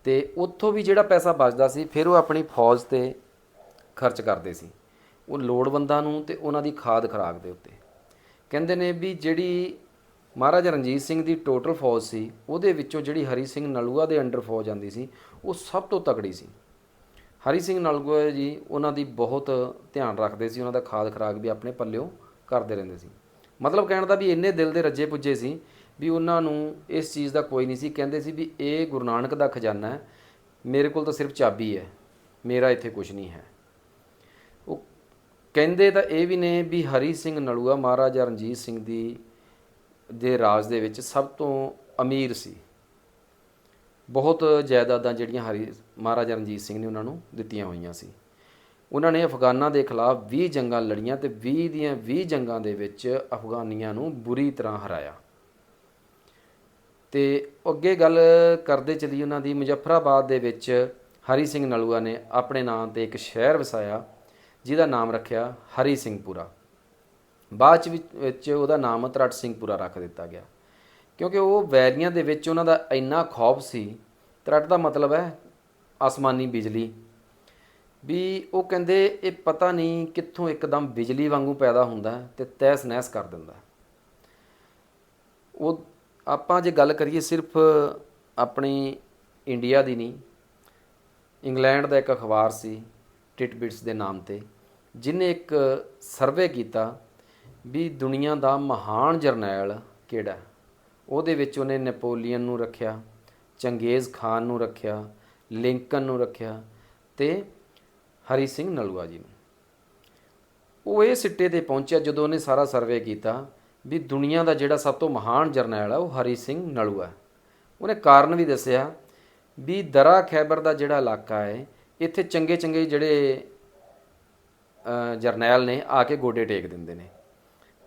ਤੇ ਉੱਥੋਂ ਵੀ ਜਿਹੜਾ ਪੈਸਾ ਬਚਦਾ ਸੀ, ਫਿਰ ਉਹ ਆਪਣੀ ਫੌਜ ਤੇ ਖਰਚ ਕਰਦੇ ਸੀ। ਉਹ ਲੋੜਵੰਦਾਂ ਨੂੰ ਤੇ ਉਹਨਾਂ ਦੀ ਖਾਦ ਖਰਾਕ ਦੇ ਉੱਤੇ। ਕਹਿੰਦੇ ਨੇ ਵੀ ਜਿਹੜੀ ਮਹਾਰਾਜਾ ਰਣਜੀਤ ਸਿੰਘ ਦੀ ਟੋਟਲ ਫੌਜ ਸੀ, ਉਹਦੇ ਵਿੱਚੋਂ ਜਿਹੜੀ ਹਰੀ ਸਿੰਘ ਨਲੂਆ ਦੇ ਅੰਡਰ ਫੌਜ ਆਂਦੀ ਸੀ, ਉਹ ਸਭ ਤੋਂ ਤਕੜੀ ਸੀ। ਹਰੀ ਸਿੰਘ ਨਲੂਆ ਜੀ ਉਹਨਾਂ ਦੀ ਬਹੁਤ ਧਿਆਨ ਰੱਖਦੇ ਸੀ, ਉਹਨਾਂ ਦਾ ਖਾਦ ਖਰਾਕ ਵੀ ਆਪਣੇ ਪੱਲਿਓਂ ਕਰਦੇ ਰਹਿੰਦੇ ਸੀ। ਮਤਲਬ ਕਹਿਣ ਦਾ ਵੀ ਇੰਨੇ ਦਿਲ ਦੇ ਰੱਜੇ ਪੁੱਜੇ ਸੀ ਵੀ ਉਹਨਾਂ ਨੂੰ ਇਸ ਚੀਜ਼ ਦਾ ਕੋਈ ਨਹੀਂ ਸੀ, ਕਹਿੰਦੇ ਸੀ ਵੀ ਇਹ ਗੁਰੂ ਨਾਨਕ ਦਾ ਖਜ਼ਾਨਾ ਹੈ, ਮੇਰੇ ਕੋਲ ਤਾਂ ਸਿਰਫ ਚਾਬੀ ਹੈ, ਮੇਰਾ ਇੱਥੇ ਕੁਝ ਨਹੀਂ ਹੈ। ਉਹ ਕਹਿੰਦੇ ਤਾਂ ਇਹ ਵੀ ਨੇ ਵੀ ਹਰੀ ਸਿੰਘ ਨਲੂਆ ਮਹਾਰਾਜਾ ਰਣਜੀਤ ਸਿੰਘ ਦੀ ਦੇ ਰਾਜ ਦੇ ਵਿੱਚ ਸਭ ਤੋਂ ਅਮੀਰ ਸੀ। ਬਹੁਤ ਜਾਇਦਾਦਾਂ ਜਿਹੜੀਆਂ ਹਰੀ, ਮਹਾਰਾਜਾ ਰਣਜੀਤ ਸਿੰਘ ਨੇ ਉਹਨਾਂ ਨੂੰ ਦਿੱਤੀਆਂ ਹੋਈਆਂ ਸੀ। ਉਹਨਾਂ ਨੇ ਅਫਗਾਨਾਂ ਦੇ ਖਿਲਾਫ 20 ਜੰਗਾਂ ਲੜੀਆਂ ਤੇ 20 ਦੀਆਂ 20 ਜੰਗਾਂ ਦੇ ਵਿੱਚ ਅਫਗਾਨੀਆਂ ਨੂੰ ਬੁਰੀ ਤਰ੍ਹਾਂ ਹਰਾਇਆ। ਤੇ ਅੱਗੇ ਗੱਲ ਕਰਦੇ ਚਲੀ ਉਹਨਾਂ ਦੀ, ਮੁਜ਼ੱਫਰਾਬਾਦ ਦੇ ਵਿੱਚ ਹਰੀ ਸਿੰਘ ਨਲੂਆ ਨੇ ਆਪਣੇ ਨਾਂ ਤੇ ਇੱਕ ਸ਼ਹਿਰ ਵਸਾਇਆ, ਜਿਹਦਾ ਨਾਮ ਰੱਖਿਆ ਹਰੀ ਸਿੰਘਪੁਰਾ ਬਾਅਦ ਚ ਵਿੱਚ- ਵਿੱਚ ਉਹਦਾ ਨਾਮ ਤਰੱਟ ਸਿੰਘ ਪੂਰਾ ਰੱਖ ਦਿੱਤਾ ਗਿਆ। ਕਿਉਂਕਿ ਉਹ ਵੈਰੀਆਂ ਦੇ ਵਿੱਚ ਉਹਨਾਂ ਦਾ ਇੰਨਾ ਖੌਫ ਸੀ, ਤਰਟ ਦਾ ਮਤਲਬ ਹੈ ਆਸਮਾਨੀ ਬਿਜਲੀ। ਵੀ ਉਹ ਕਹਿੰਦੇ ਇਹ ਪਤਾ ਨਹੀਂ ਕਿੱਥੋਂ ਇੱਕਦਮ ਬਿਜਲੀ ਵਾਂਗੂ ਪੈਦਾ ਹੁੰਦਾ ਹੈ ਤੇ ਤਹਿਸ ਨਹਿਸ ਕਰ ਦਿੰਦਾ ਉਹ ਆਪਾਂ ਜੇ ਗੱਲ ਕਰੀਏ ਸਿਰਫ ਆਪਣੀ ਇੰਡੀਆ ਦੀ ਨਹੀਂ, ਇੰਗਲੈਂਡ ਦਾ ਇੱਕ ਅਖਬਾਰ ਸੀ, ਟਿਟਬਿਟਸ ਦੇ ਨਾਮ ਤੇ, ਜਿਨੇ ਇੱਕ ਸਰਵੇ ਕੀਤਾ ਵੀ ਦੁਨੀਆ ਦਾ ਮਹਾਨ ਜਰਨੈਲ ਕਿਹੜਾ? ਉਹਦੇ ਵਿੱਚ ਉਹਨੇ ਨੈਪੋਲੀਅਨ ਨੂੰ ਰੱਖਿਆ, ਚੰਗੇਜ਼ ਖਾਨ ਨੂੰ ਰੱਖਿਆ, ਲਿੰਕਨ ਨੂੰ ਰੱਖਿਆ ਤੇ ਹਰੀ ਸਿੰਘ ਨਲੂਆ ਜੀ ਨੂੰ। ਉਹ ਇਹ ਸਿੱਟੇ ਤੇ ਪਹੁੰਚਿਆ ਜਦੋਂ ਉਹਨੇ ਸਾਰਾ ਸਰਵੇ ਕੀਤਾ ਵੀ ਦੁਨੀਆ ਦਾ ਜਿਹੜਾ ਸਭ ਤੋਂ ਮਹਾਨ ਜਰਨੈਲ ਆ, ਉਹ ਹਰੀ ਸਿੰਘ ਨਲੂਆ। ਉਹਨੇ ਕਾਰਨ ਵੀ ਦੱਸਿਆ ਵੀ ਦਰਾ ਖੈਬਰ ਦਾ ਜਿਹੜਾ ਇਲਾਕਾ ਹੈ, ਇੱਥੇ ਚੰਗੇ ਚੰਗੇ ਜਿਹੜੇ ਜਰਨੈਲ ਨੇ ਆ ਕੇ ਗੋਡੇ ਟੇਕ ਦਿੰਦੇ ਨੇ।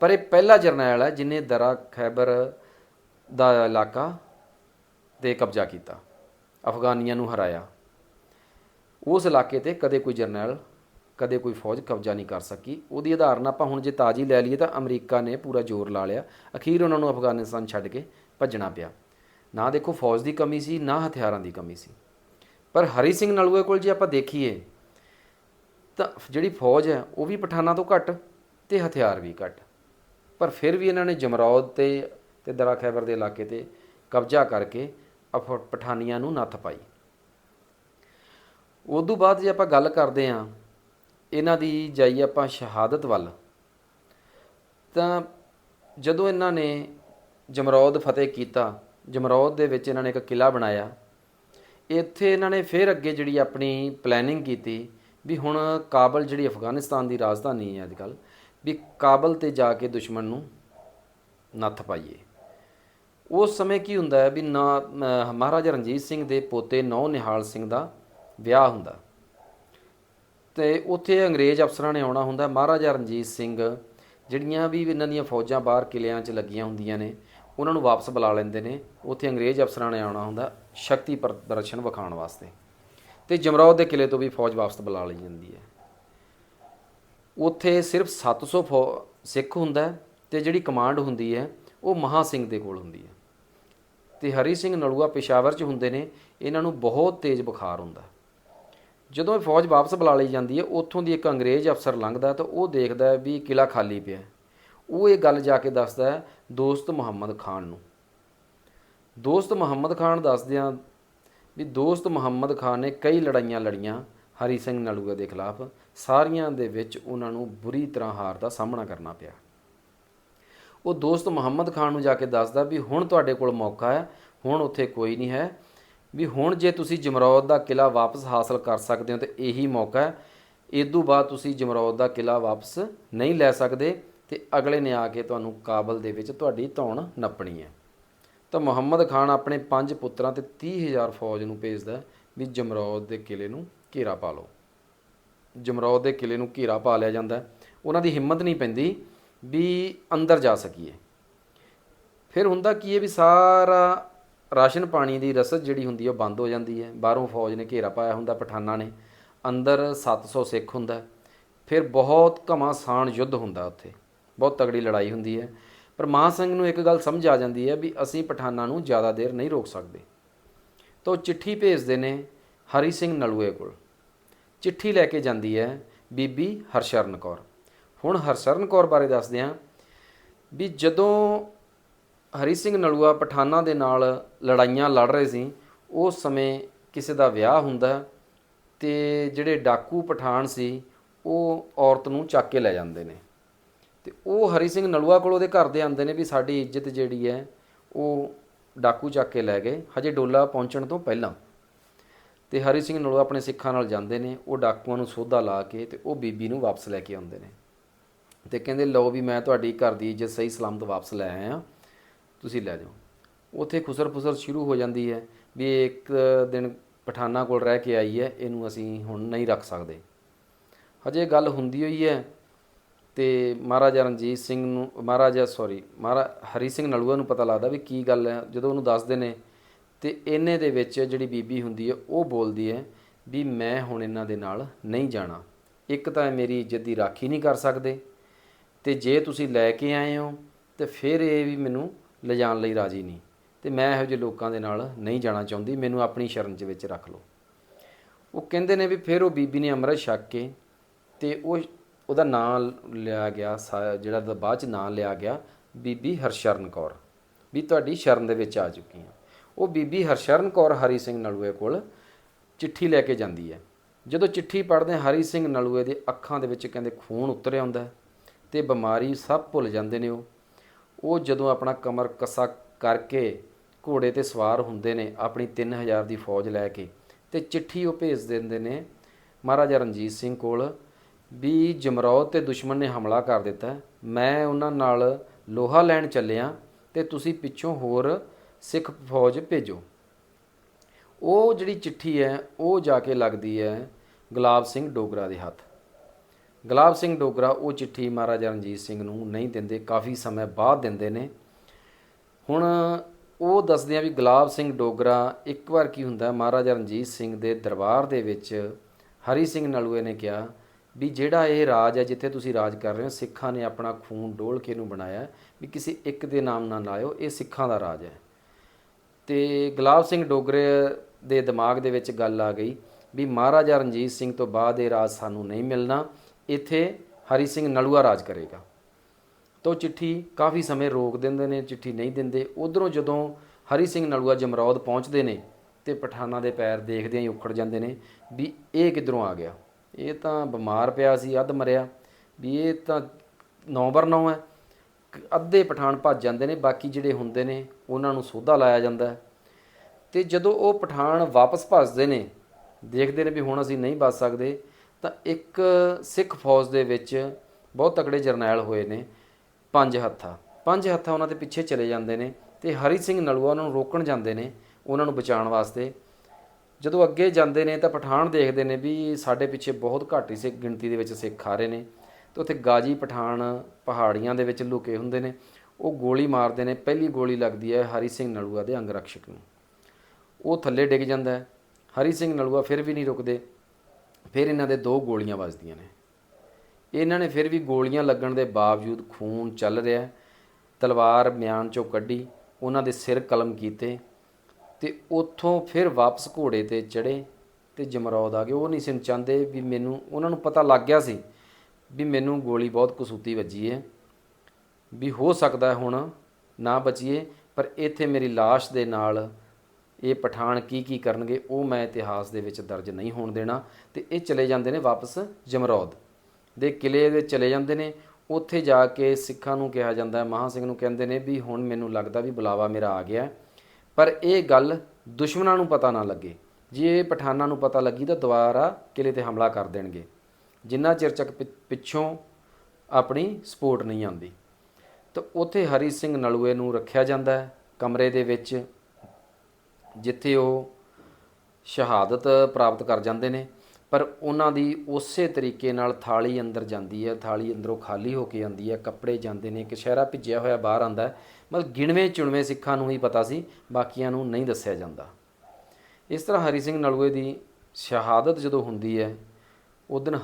ਪਰ ਇਹ ਪਹਿਲਾ ਜਰਨੈਲ ਹੈ ਜਿਨੇ ਦਰਾ ਖੈਬਰ ਦਾ ਇਲਾਕਾ ਤੇ ਕਬਜ਼ਾ ਕੀਤਾ, ਅਫਗਾਨੀਆਂ ਨੂੰ ਹਰਾਇਆ। ਉਸ ਇਲਾਕੇ ਤੇ ਕਦੇ ਕੋਈ ਜਰਨੈਲ, ਕਦੇ ਕੋਈ ਫੌਜ ਕਬਜ਼ਾ ਨਹੀਂ ਕਰ ਸਕੀ। ਉਹਦੀ ਆਧਾਰਨ ਆਪਾਂ ਹੁਣ ਜੇ ਤਾਜੀ ਲੈ ਲਈਏ ਤਾਂ ਅਮਰੀਕਾ ਨੇ ਪੂਰਾ ਜ਼ੋਰ ਲਾ ਲਿਆ। ਅਖੀਰ ਉਹਨਾਂ ਨੂੰ ਅਫਗਾਨਿਸਤਾਨ ਛੱਡ ਕੇ ਭੱਜਣਾ ਪਿਆ। ਨਾ ਦੇਖੋ ਫੌਜ ਦੀ ਕਮੀ ਸੀ, ਨਾ ਹਥਿਆਰਾਂ ਦੀ ਕਮੀ ਸੀ। ਪਰ ਹਰੀ ਸਿੰਘ ਨਲੂਏ ਕੋਲ ਜੇ ਆਪਾਂ ਦੇਖੀਏ, ਤਾਂ ਜਿਹੜੀ ਫੌਜ ਹੈ ਉਹ ਵੀ ਪਠਾਨਾਂ ਤੋਂ ਘੱਟ ਤੇ ਹਥਿਆਰ ਵੀ ਘੱਟ। ਪਰ ਫਿਰ ਵੀ ਇਹਨਾਂ ਨੇ ਜਮਰੌਦ ਤੇ ਤੇ ਦਰਾ ਖੈਬਰ ਦੇ ਇਲਾਕੇ ਤੇ ਕਬਜ਼ਾ ਕਰਕੇ ਅਫ, ਪਠਾਨੀਆਂ ਨੂੰ ਨੱਥ ਪਾਈ। ਉਦੋਂ ਬਾਅਦ ਜੇ ਆਪਾਂ ਗੱਲ ਕਰਦੇ ਹਾਂ, ਇਹਨਾਂ ਦੀ ਜਾਈ ਆਪਾਂ ਸ਼ਹਾਦਤ ਵੱਲ, ਤਾਂ ਜਦੋਂ ਇਹਨਾਂ ਨੇ ਜਮਰੌਦ ਫਤਿਹ ਕੀਤਾ, ਜਮਰੌਦ ਦੇ ਵਿੱਚ ਇਹਨਾਂ ਨੇ ਇੱਕ ਕਿਲਾ ਬਣਾਇਆ, ਇੱਥੇ ਇਹਨਾਂ ਨੇ ਫਿਰ ਅੱਗੇ ਜਿਹੜੀ ਆਪਣੀ ਪਲੈਨਿੰਗ ਕੀਤੀ ਵੀ ਹੁਣ ਕਾਬਲ ਜਿਹੜੀ ਅਫਗਾਨਿਸਤਾਨ ਦੀ ਰਾਜਧਾਨੀ ਹੈ ਅੱਜਕੱਲ ਵੀ ਕਾਬਲ ਤੇ ਜਾ ਕੇ ਦੁਸ਼ਮਣ ਨੂੰ ਨੱਥ ਪਾਈਏ। ਉਸ ਸਮੇਂ ਕੀ ਹੁੰਦਾ ਹੈ ਵੀ ਨਾ ਮਹਾਰਾਜਾ ਰਣਜੀਤ ਸਿੰਘ ਦੇ ਪੋਤੇ ਨੌ ਨਿਹਾਲ ਸਿੰਘ ਦਾ ਵਿਆਹ ਹੁੰਦਾ। ਤੇ ਉੱਥੇ ਅੰਗਰੇਜ਼ ਅਫਸਰਾਂ ਨੇ ਆਉਣਾ ਹੁੰਦਾ। ਮਹਾਰਾਜਾ ਰਣਜੀਤ ਸਿੰਘ ਜਿਹੜੀਆਂ ਵੀ ਇਹਨਾਂ ਦੀਆਂ ਫੌਜਾਂ ਬਾਹਰ ਕਿਲਿਆਂ 'ਚ ਲੱਗੀਆਂ ਹੁੰਦੀਆਂ ਨੇ, ਉਹਨਾਂ ਨੂੰ ਵਾਪਸ ਬੁਲਾ ਲੈਂਦੇ ਨੇ। ਉੱਥੇ ਅੰਗਰੇਜ਼ ਅਫਸਰਾਂ ਨੇ ਆਉਣਾ ਹੁੰਦਾ ਸ਼ਕਤੀ ਪ੍ਰਦਰਸ਼ਨ ਵਿਖਾਉਣ ਵਾਸਤੇ। ਤੇ ਜਮਰੌਦ ਦੇ ਕਿਲੇ ਤੋਂ ਵੀ ਫੌਜ ਵਾਪਸ ਬੁਲਾ ਲਈ ਜਾਂਦੀ ਹੈ। ਉੱਥੇ ਸਿਰਫ 700 ਫੌ ਸਿੱਖ ਹੁੰਦਾ ਹੈ ਤੇ ਜਿਹੜੀ ਕਮਾਂਡ ਹੁੰਦੀ ਹੈ, ਉਹ ਮਹਾ ਸਿੰਘ ਦੇ ਕੋਲ ਹੁੰਦੀ ਹੈ। ਤੇ ਹਰੀ ਸਿੰਘ ਨਲੂਆ ਪੇਸ਼ਾਵਰ 'ਚ ਹੁੰਦੇ ਨੇ, ਇਹਨਾਂ ਨੂੰ ਬਹੁਤ ਤੇਜ਼ ਬੁਖਾਰ ਹੁੰਦਾ ਜਦੋਂ ਇਹ ਫੌਜ ਵਾਪਸ ਬੁਲਾ ਲਈ ਜਾਂਦੀ ਹੈ, ਉੱਥੋਂ ਦੀ ਇੱਕ ਅੰਗਰੇਜ਼ ਅਫਸਰ ਲੰਘਦਾ ਤਾਂ ਉਹ ਦੇਖਦਾ ਵੀ ਕਿਲਾ ਖਾਲੀ ਪਿਆ ਉਹ ਇਹ ਗੱਲ ਜਾ ਕੇ ਦੱਸਦਾ ਹੈ, ਦੋਸਤ ਮੁਹੰਮਦ ਖਾਨ ਨੂੰ। ਦੋਸਤ ਮੁਹੰਮਦ ਖਾਨ ਦੱਸਦਿਆਂ ਵੀ ਦੋਸਤ ਮੁਹੰਮਦ ਖਾਨ ਨੇ ਕਈ ਲੜਾਈਆਂ ਲੜੀਆਂ ਹਰੀ ਸਿੰਘ ਨਲੂਆ ਦੇ ਖਿਲਾਫ ਸਾਰੀਆਂ ਦੇ ਵਿੱਚ ਉਹਨਾਂ ਨੂੰ ਬੁਰੀ ਤਰ੍ਹਾਂ ਹਾਰ ਦਾ ਸਾਹਮਣਾ ਕਰਨਾ ਪਿਆ। ਉਹ ਦੋਸਤ ਮੁਹੰਮਦ ਖਾਨ ਨੂੰ ਜਾ ਕੇ ਦੱਸਦਾ ਵੀ ਹੁਣ ਤੁਹਾਡੇ ਕੋਲ ਮੌਕਾ ਹੈ, ਹੁਣ ਉੱਥੇ ਕੋਈ ਨਹੀਂ ਹੈ, ਵੀ ਹੁਣ ਜੇ ਤੁਸੀਂ ਜਮਰੌਦ ਦਾ ਕਿਲਾ ਵਾਪਸ ਹਾਸਲ ਕਰ ਸਕਦੇ ਹੋ ਤੇ ਇਹੀ ਮੌਕਾ ਹੈ। ਤੋਂ ਬਾਅਦ ਤੁਸੀਂ ਜਮਰੌਦ ਦਾ ਕਿਲਾ ਵਾਪਸ ਨਹੀਂ ਲੈ ਸਕਦੇ ਤੇ ਅਗਲੇ ਨੇ ਆ ਕੇ ਤੁਹਾਨੂੰ ਕਾਬਲ ਦੇ ਵਿੱਚ ਤੁਹਾਡੀ ਧੌਣ ਨੱਪਣੀ ਹੈ। ਤਾਂ ਮੁਹੰਮਦ ਖਾਨ ਆਪਣੇ ਪੰਜ ਪੁੱਤਰਾਂ ਤੇ 30000 ਫੌਜ ਨੂੰ ਭੇਜਦਾ ਵੀ ਜਮਰੌਦ ਦੇ ਕਿਲੇ ਨੂੰ ਘੇਰਾ ਪਾ ਲਓ। ਜਮਰੌਦ ਦੇ ਕਿਲੇ ਨੂੰ ਘੇਰਾ ਪਾ ਲਿਆ ਜਾਂਦਾ ਉਹਨਾਂ ਦੀ ਹਿੰਮਤ ਨਹੀਂ ਪੈਂਦੀ ਵੀ ਅੰਦਰ ਜਾ ਸਕੀਏ। ਫਿਰ ਹੁੰਦਾ ਕੀ ਹੈ ਵੀ ਸਾਰਾ ਰਾਸ਼ਨ ਪਾਣੀ ਦੀ ਰਸਦ ਜਿਹੜੀ ਹੁੰਦੀ ਹੈ ਉਹ ਬੰਦ ਹੋ ਜਾਂਦੀ ਹੈ। ਬਾਹਰੋਂ ਫੌਜ ਨੇ ਘੇਰਾ ਪਾਇਆ ਹੁੰਦਾ, ਪਠਾਨਾਂ ਨੇ। ਅੰਦਰ 700 ਸਿੱਖ ਹੁੰਦਾ ਫਿਰ ਬਹੁਤ ਘਮਾਸਾਨ ਯੁੱਧ ਹੁੰਦਾ ਉੱਥੇ। ਬਹੁਤ ਤਗੜੀ ਲੜਾਈ ਹੁੰਦੀ ਹੈ। ਪਰ ਮਾਨ ਸਿੰਘ ਨੂੰ ਇੱਕ ਗੱਲ ਸਮਝ ਆ ਜਾਂਦੀ ਹੈ ਵੀ ਅਸੀਂ ਪਠਾਨਾਂ ਨੂੰ ਜ਼ਿਆਦਾ ਦੇਰ ਨਹੀਂ ਰੋਕ ਸਕਦੇ। ਤਾਂ ਉਹ ਚਿੱਠੀ ਭੇਜਦੇ ਨੇ ਹਰੀ ਸਿੰਘ ਨਲੂਏ ਕੋਲ। ਚਿੱਠੀ ਲੈ ਕੇ ਜਾਂਦੀ ਹੈ ਬੀਬੀ ਹਰਸ਼ਰਨ ਕੌਰ। ਹੁਣ ਹਰਸ਼ਰਨ ਕੌਰ ਬਾਰੇ ਦੱਸਦੇ ਹਾਂ ਵੀ ਜਦੋਂ ਹਰੀ ਸਿੰਘ ਨਲੂਆ ਪਠਾਨਾਂ ਦੇ ਨਾਲ ਲੜਾਈਆਂ ਲੜ ਰਹੇ ਸੀ, ਉਸ ਸਮੇਂ ਕਿਸੇ ਦਾ ਵਿਆਹ ਹੁੰਦਾ ਤੇ ਜਿਹੜੇ ਡਾਕੂ ਪਠਾਨ ਸੀ, ਉਹ ਔਰਤ ਨੂੰ ਚੱਕ ਕੇ ਲੈ ਜਾਂਦੇ ਨੇ। ਤੇ ਉਹ ਹਰੀ ਸਿੰਘ ਨਲੂਆ ਕੋਲ ਉਹਦੇ ਘਰ ਦੇ ਆਉਂਦੇ ਨੇ ਵੀ ਸਾਡੀ ਇੱਜ਼ਤ ਜਿਹੜੀ ਹੈ, ਉਹ ਡਾਕੂ ਚੱਕ ਕੇ ਲੈ ਗਏ। ਹਜੇ ਡੋਲਾ ਪਹੁੰਚਣ ਤੋਂ ਪਹਿਲਾਂ। ਤੇ ਹਰੀ ਸਿੰਘ ਨਲੂਆ ਆਪਣੇ ਸਿੱਖਾਂ ਨਾਲ ਜਾਂਦੇ ਨੇ, ਉਹ ਡਾਕੂਆਂ ਨੂੰ ਸੋਧਾ ਲਾ ਕੇ ਤੇ ਉਹ ਬੀਬੀ ਨੂੰ ਵਾਪਸ ਲੈ ਕੇ ਆਉਂਦੇ ਨੇ। ਤੇ ਕਹਿੰਦੇ, ਲਓ ਵੀ ਮੈਂ ਤੁਹਾਡੀ ਘਰ ਦੀ ਇੱਜ਼ਤ, ਸਹੀ ਸਲਾਮਤ ਵਾਪਸ ਲੈ ਆਇਆ। ਤੁਸੀਂ ਲੈ ਜਾਓ। ਉੱਥੇ ਖੁਸਰ ਫੁਸਰ ਸ਼ੁਰੂ ਹੋ ਜਾਂਦੀ ਹੈ ਵੀ ਇੱਕ ਦਿਨ ਪਠਾਨਾ ਕੋਲ ਰਹਿ ਕੇ ਆਈ ਹੈ, ਇਹਨੂੰ ਅਸੀਂ ਹੁਣ ਨਹੀਂ ਰੱਖ ਸਕਦੇ। ਹਜੇ ਗੱਲ ਹੁੰਦੀ ਹੋਈ ਹੈ ਤੇ ਮਹਾਰਾਜਾ ਰਣਜੀਤ ਸਿੰਘ ਨੂੰ, ਮਹਾਰਾਜਾ ਸੌਰੀ ਮਹਾਰਾ, ਹਰੀ ਸਿੰਘ ਨਲੂਆ ਨੂੰ ਪਤਾ ਲੱਗਦਾ ਵੀ ਕੀ ਗੱਲ ਹੈ। ਜਦੋਂ ਉਹਨੂੰ ਦੱਸਦੇ ਨੇ ਤੇ ਇਹਨੇ ਦੇ ਵਿੱਚ ਜਿਹੜੀ ਬੀਬੀ ਹੁੰਦੀ ਹੈ, ਉਹ ਬੋਲਦੀ ਹੈ ਵੀ ਮੈਂ ਹੁਣ ਇਹਨਾਂ ਦੇ ਨਾਲ ਨਹੀਂ ਜਾਣਾ। ਇੱਕ ਤਾਂ ਮੇਰੀ ਇੱਜ਼ਤ ਦੀ ਰਾਖੀ ਨਹੀਂ ਕਰ ਸਕਦੇ ਤੇ ਜੇ ਤੁਸੀਂ ਲੈ ਕੇ ਆਏ ਹੋ, ਤੇ ਫਿਰ ਇਹ ਵੀ ਮੈਨੂੰ ਲਿਜਾਣ ਲਈ ਰਾਜੀ ਨਹੀਂ। ਤੇ ਮੈਂ ਇਹੋ ਜਿਹੇ ਲੋਕਾਂ ਦੇ ਨਾਲ ਨਹੀਂ ਜਾਣਾ ਚਾਹੁੰਦੀ, ਮੈਨੂੰ ਆਪਣੀ ਸ਼ਰਨ 'ਚ ਵਿੱਚ ਰੱਖ ਲਓ। ਉਹ ਕਹਿੰਦੇ ਨੇ ਵੀ ਫਿਰ ਉਹ ਬੀਬੀ ਨੇ ਅੰਮ੍ਰਿਤ ਛਕ ਕੇ ਤੇ ਉਹ ਉਹਦਾ ਨਾਮ ਲਿਆ ਗਿਆ, ਸਾ- ਜਿਹੜਾ ਬਾਅਦ ਚ ਨਾਮ ਲਿਆ ਗਿਆ, ਬੀਬੀ ਹਰਸ਼ਰਨ ਕੌਰ, ਵੀ ਤੁਹਾਡੀ ਸ਼ਰਨ ਦੇ ਵਿੱਚ ਆ ਚੁੱਕੀ ਹਾਂ। ਉਹ ਬੀਬੀ ਹਰਸ਼ਰਨ ਕੌਰ ਹਰੀ ਸਿੰਘ ਨਲੂਏ ਕੋਲ ਚਿੱਠੀ ਲੈ ਕੇ ਜਾਂਦੀ ਹੈ। ਜਦੋਂ ਚਿੱਠੀ ਪੜ੍ਹਦੇ ਹਰੀ ਸਿੰਘ ਨਲੂਏ ਦੇ ਅੱਖਾਂ ਦੇ ਵਿੱਚ ਕਹਿੰਦੇ ਖੂਨ ਉਤਰ ਆਉਂਦਾ ਹੈ ਤੇ ਬਿਮਾਰੀ ਸਭ ਭੁੱਲ ਜਾਂਦੇ ਨੇ ਉਹ। ਉਹ ਜਦੋਂ ਆਪਣਾ ਕਮਰ ਕੱਸਾ ਕਰਕੇ ਘੋੜੇ ਤੇ ਸਵਾਰ ਹੁੰਦੇ ਨੇ, ਆਪਣੀ 3000 ਦੀ ਫੌਜ ਲੈ ਕੇ ਤੇ ਚਿੱਠੀ ਉਹ ਭੇਜ ਦਿੰਦੇ ਨੇ ਮਹਾਰਾਜਾ ਰਣਜੀਤ ਸਿੰਘ ਕੋਲ ਵੀ ਜਮਰੌਦ ਤੇ ਦੁਸ਼ਮਣ ਨੇ ਹਮਲਾ ਕਰ ਦਿੱਤਾ ਮੈਂ ਉਹਨਾਂ ਨਾਲ ਲੋਹਾ ਲੈਣ ਚੱਲਿਆ ਤੇ ਤੁਸੀਂ ਪਿੱਛੋਂ ਹੋਰ ਸਿੱਖ ਫੌਜ ਭੇਜੋ। ਉਹ ਜਿਹੜੀ ਚਿੱਠੀ ਹੈ, ਉਹ ਜਾ ਕੇ ਲੱਗਦੀ ਹੈ ਗੁਲਾਬ ਸਿੰਘ ਡੋਗਰਾ ਦੇ ਹੱਥ। ਗੁਲਾਬ ਸਿੰਘ ਡੋਗਰਾ ਉਹ ਚਿੱਠੀ ਮਹਾਰਾਜਾ ਰਣਜੀਤ ਸਿੰਘ ਨੂੰ ਨਹੀਂ ਦਿੰਦੇ, ਕਾਫੀ ਸਮੇਂ ਬਾਅਦ ਦਿੰਦੇ ਨੇ। ਹੁਣ ਉਹ ਦੱਸਦੇ ਆ ਵੀ ਗੁਲਾਬ ਸਿੰਘ ਡੋਗਰਾ, ਇੱਕ ਵਾਰ ਕੀ ਹੁੰਦਾ, ਮਹਾਰਾਜਾ ਰਣਜੀਤ ਸਿੰਘ ਦੇ ਦਰਬਾਰ ਦੇ ਵਿੱਚ ਹਰੀ ਸਿੰਘ ਨਲੂਏ ਨੇ ਕਿਹਾ ਵੀ ਜਿਹੜਾ ਇਹ ਰਾਜ ਹੈ, ਜਿੱਥੇ ਤੁਸੀਂ ਰਾਜ ਕਰ ਰਹੇ ਹੋ, ਸਿੱਖਾਂ ਨੇ ਆਪਣਾ ਖੂਨ ਡੋਲ ਕੇ ਇਹਨੂੰ ਬਣਾਇਆ ਵੀ ਕਿਸੇ ਇੱਕ ਦੇ ਨਾਮ ਨਾਲ ਲਾਇਓ, ਇਹ ਸਿੱਖਾਂ ਦਾ ਰਾਜ ਹੈ। ਤੇ ਗੁਲਾਬ ਸਿੰਘ ਡੋਗਰੇ ਦੇ ਦਿਮਾਗ ਦੇ ਵਿੱਚ ਗੱਲ ਆ ਗਈ ਵੀ ਮਹਾਰਾਜਾ ਰਣਜੀਤ ਸਿੰਘ ਤੋਂ ਬਾਅਦ ਇਹ ਰਾਜ ਸਾਨੂੰ ਨਹੀਂ ਮਿਲਣਾ, ਇੱਥੇ ਹਰੀ ਸਿੰਘ ਨਲੂਆ ਰਾਜ ਕਰੇਗਾ। ਤਾਂ ਉਹ ਚਿੱਠੀ ਕਾਫੀ ਸਮੇਂ ਰੋਕ ਦਿੰਦੇ ਨੇ, ਚਿੱਠੀ ਨਹੀਂ ਦਿੰਦੇ। ਉਧਰੋਂ ਜਦੋਂ ਹਰੀ ਸਿੰਘ ਨਲੂਆ ਜਮਰੌਦ ਪਹੁੰਚਦੇ ਨੇ ਤੇ ਪਠਾਨਾਂ ਦੇ ਪੈਰ ਦੇਖਦਿਆਂ ਹੀ ਉਖੜ ਜਾਂਦੇ ਨੇ ਵੀ ਇਹ ਕਿੱਧਰੋਂ ਆ ਗਿਆ। ਇਹ ਤਾਂ ਬਿਮਾਰ ਪਿਆ ਸੀ, ਅੱਧ ਮਰਿਆ। ਵੀ ਇਹ ਤਾਂ ਨੌ ਬਰ ਨੌ ਹੈ। ਅੱਧੇ ਪਠਾਨ ਭੱਜ ਜਾਂਦੇ ਨੇ, ਬਾਕੀ ਜਿਹੜੇ ਹੁੰਦੇ ਨੇ ਉਹਨਾਂ ਨੂੰ ਸੋਧਾ ਲਾਇਆ ਜਾਂਦਾ ਹੈ। ਤੇ ਜਦੋਂ ਉਹ ਪਠਾਨ ਵਾਪਸ ਭੱਜਦੇ ਨੇ, ਦੇਖਦੇ ਨੇ ਵੀ ਹੁਣ ਅਸੀਂ ਨਹੀਂ ਬਚ ਸਕਦੇ, ਤਾਂ ਇੱਕ ਸਿੱਖ ਫੌਜ ਦੇ ਵਿੱਚ ਬਹੁਤ ਤਕੜੇ ਜਰਨੈਲ ਹੋਏ ਨੇ, ਪੰਜ ਹੱਥਾ। ਪੰਜ ਹੱਥਾ ਉਹਨਾਂ ਦੇ ਪਿੱਛੇ ਚਲੇ ਜਾਂਦੇ ਨੇ ਤੇ ਹਰੀ ਸਿੰਘ ਨਲੂਆ ਉਹਨਾਂ ਨੂੰ ਰੋਕਣ ਜਾਂਦੇ ਨੇ ਉਹਨਾਂ ਨੂੰ ਬਚਾਉਣ ਵਾਸਤੇ। ਜਦੋਂ ਅੱਗੇ ਜਾਂਦੇ ਨੇ ਤਾਂ ਪਠਾਨ ਦੇਖਦੇ ਨੇ ਵੀ ਸਾਡੇ ਪਿੱਛੇ ਬਹੁਤ ਘੱਟ ਹੀ ਸਿੱਖ, ਗਿਣਤੀ ਦੇ ਵਿੱਚ ਸਿੱਖ ਆ ਰਹੇ ਨੇ। ਤੇ ਉੱਥੇ ਗਾਜੀ ਪਠਾਨ ਪਹਾੜੀਆਂ ਦੇ ਵਿੱਚ ਲੁਕੇ ਹੁੰਦੇ ਨੇ। ਉਹ ਗੋਲੀ ਮਾਰਦੇ ਨੇ, ਪਹਿਲੀ ਗੋਲੀ ਲੱਗਦੀ ਹੈ ਹਰੀ ਸਿੰਘ ਨਲੂਆ ਦੇ ਅੰਗਰਕਸ਼ਕ ਨੂੰ। ਉਹ ਥੱਲੇ ਡਿੱਗ ਜਾਂਦਾ ਹੈ, ਹਰੀ ਸਿੰਘ ਨਲੂਆ ਫਿਰ ਵੀ ਨਹੀਂ ਰੁਕਦੇ, ਫਿਰ ਇਹਨਾਂ ਦੇ ਦੋ ਗੋਲੀਆਂ ਵੱਜਦੀਆਂ ਨੇ। ਇਹਨਾਂ ਨੇ ਫਿਰ ਵੀ ਗੋਲੀਆਂ ਲੱਗਣ ਦੇ ਬਾਵਜੂਦ ਖੂਨ ਚੱਲ ਰਿਹਾ ਤਲਵਾਰ ਮਿਆਨ ਚੋਂ ਕੱਢੀ, ਉਹਨਾਂ ਦੇ ਸਿਰ ਕਲਮ ਕੀਤੇ ਤੇ ਉੱਥੋਂ ਫਿਰ ਵਾਪਸ ਘੋੜੇ ਤੇ ਚੜੇ ਤੇ ਜਮਰੌਦ ਆ ਗਏ। ਉਹ ਨਹੀਂ ਸੀ ਚਾਹੁੰਦੇ ਵੀ ਮੈਨੂੰ, ਉਹਨਾਂ ਨੂੰ ਪਤਾ ਲੱਗ ਗਿਆ ਸੀ ਵੀ ਮੈਨੂੰ ਗੋਲੀ ਬਹੁਤ ਕਸੂਤੀ ਵੱਜੀ ਹੈ। ਵੀ ਹੋ ਸਕਦਾ ਹੁਣ, ਨਾ ਬਚੀਏ, ਪਰ ਇੱਥੇ ਮੇਰੀ লাশ ਦੇ ਨਾਲ ਇਹ ਪਠਾਨ ਕੀ ਕੀ ਕਰਨਗੇ, ਉਹ ਮੈਂ ਇਤਿਹਾਸ ਦੇ ਵਿੱਚ ਦਰਜ ਨਹੀਂ ਹੋਣ ਦੇਣਾ। ਤੇ ਇਹ ਚਲੇ ਜਾਂਦੇ ਨੇ ਵਾਪਸ ਜਮਰੌਦ। ਦੇ ਕਿਲੇ ਦੇ ਚਲੇ ਜਾਂਦੇ ਨੇ। ਉੱਥੇ ਜਾ ਕੇ ਸਿੱਖਾਂ ਨੂੰ ਕਿਹਾ ਜਾਂਦਾ ਹੈ ਮਹਾ ਸਿੰਘ ਨੂੰ ਕਹਿੰਦੇ ਨੇ ਵੀ ਹੁਣ ਮੈਨੂੰ ਲੱਗਦਾ ਵੀ ਬੁਲਾਵਾ ਮੇਰਾ ਆ ਗਿਆ। ਪਰ ਇਹ ਗੱਲ ਦੁਸ਼ਮਣਾਂ ਨੂੰ ਪਤਾ ਨਾ ਲੱਗੇ। ਜੇ ਇਹ ਪਠਾਨਾਂ ਨੂੰ ਪਤਾ ਲੱਗੀ ਤਾਂ ਦੁਬਾਰਾ ਕਿਲੇ ਤੇ ਹਮਲਾ ਕਰ ਦੇਣਗੇ। ਜਿੰਨਾ ਚਿਰ ਚੱਕ ਪਿੱਛੋਂ ਆਪਣੀ ਸਪੋਰਟ ਨਹੀਂ ਆਉਂਦੀ। ਤਾਂ ਉੱਥੇ ਹਰੀ ਸਿੰਘ ਨਲੂਏ ਨੂੰ ਰੱਖਿਆ ਜਾਂਦਾ ਹੈ, ਕਮਰੇ ਦੇ ਵਿੱਚ, ਜਿੱਥੇ ਉਹ ਸ਼ਹਾਦਤ ਪ੍ਰਾਪਤ ਕਰ ਜਾਂਦੇ ਨੇ। ਪਰ ਉਹਨਾਂ ਦੀ ਉਸੇ ਤਰੀਕੇ ਨਾਲ ਥਾਲੀ ਅੰਦਰ ਜਾਂਦੀ ਹੈ, ਥਾਲੀ ਅੰਦਰੋਂ ਖਾਲੀ ਹੋ ਕੇ ਆਉਂਦੀ ਹੈ, ਕੱਪੜੇ ਜਾਂਦੇ ਨੇ ਕਸ਼ਹਿਰਾ ਭਿੱਜਿਆ ਹੋਇਆ ਬਾਹਰ ਆਂਦਾ ਹੈ। ਮਤਲਬ ਗਿਣਵੇਂ ਚੁਣਵੇਂ ਸਿੱਖਾਂ ਨੂੰ ਹੀ ਪਤਾ ਸੀ, ਬਾਕੀਆਂ ਨੂੰ ਨਹੀਂ ਦੱਸਿਆ ਜਾਂਦਾ। ਇਸ ਤਰ੍ਹਾਂ ਹਰੀ ਸਿੰਘ ਨਲੂਏ ਦੀ ਸ਼ਹਾਦਤ ਜਦੋਂ ਹੁੰਦੀ ਹੈ ਉਦੋਂ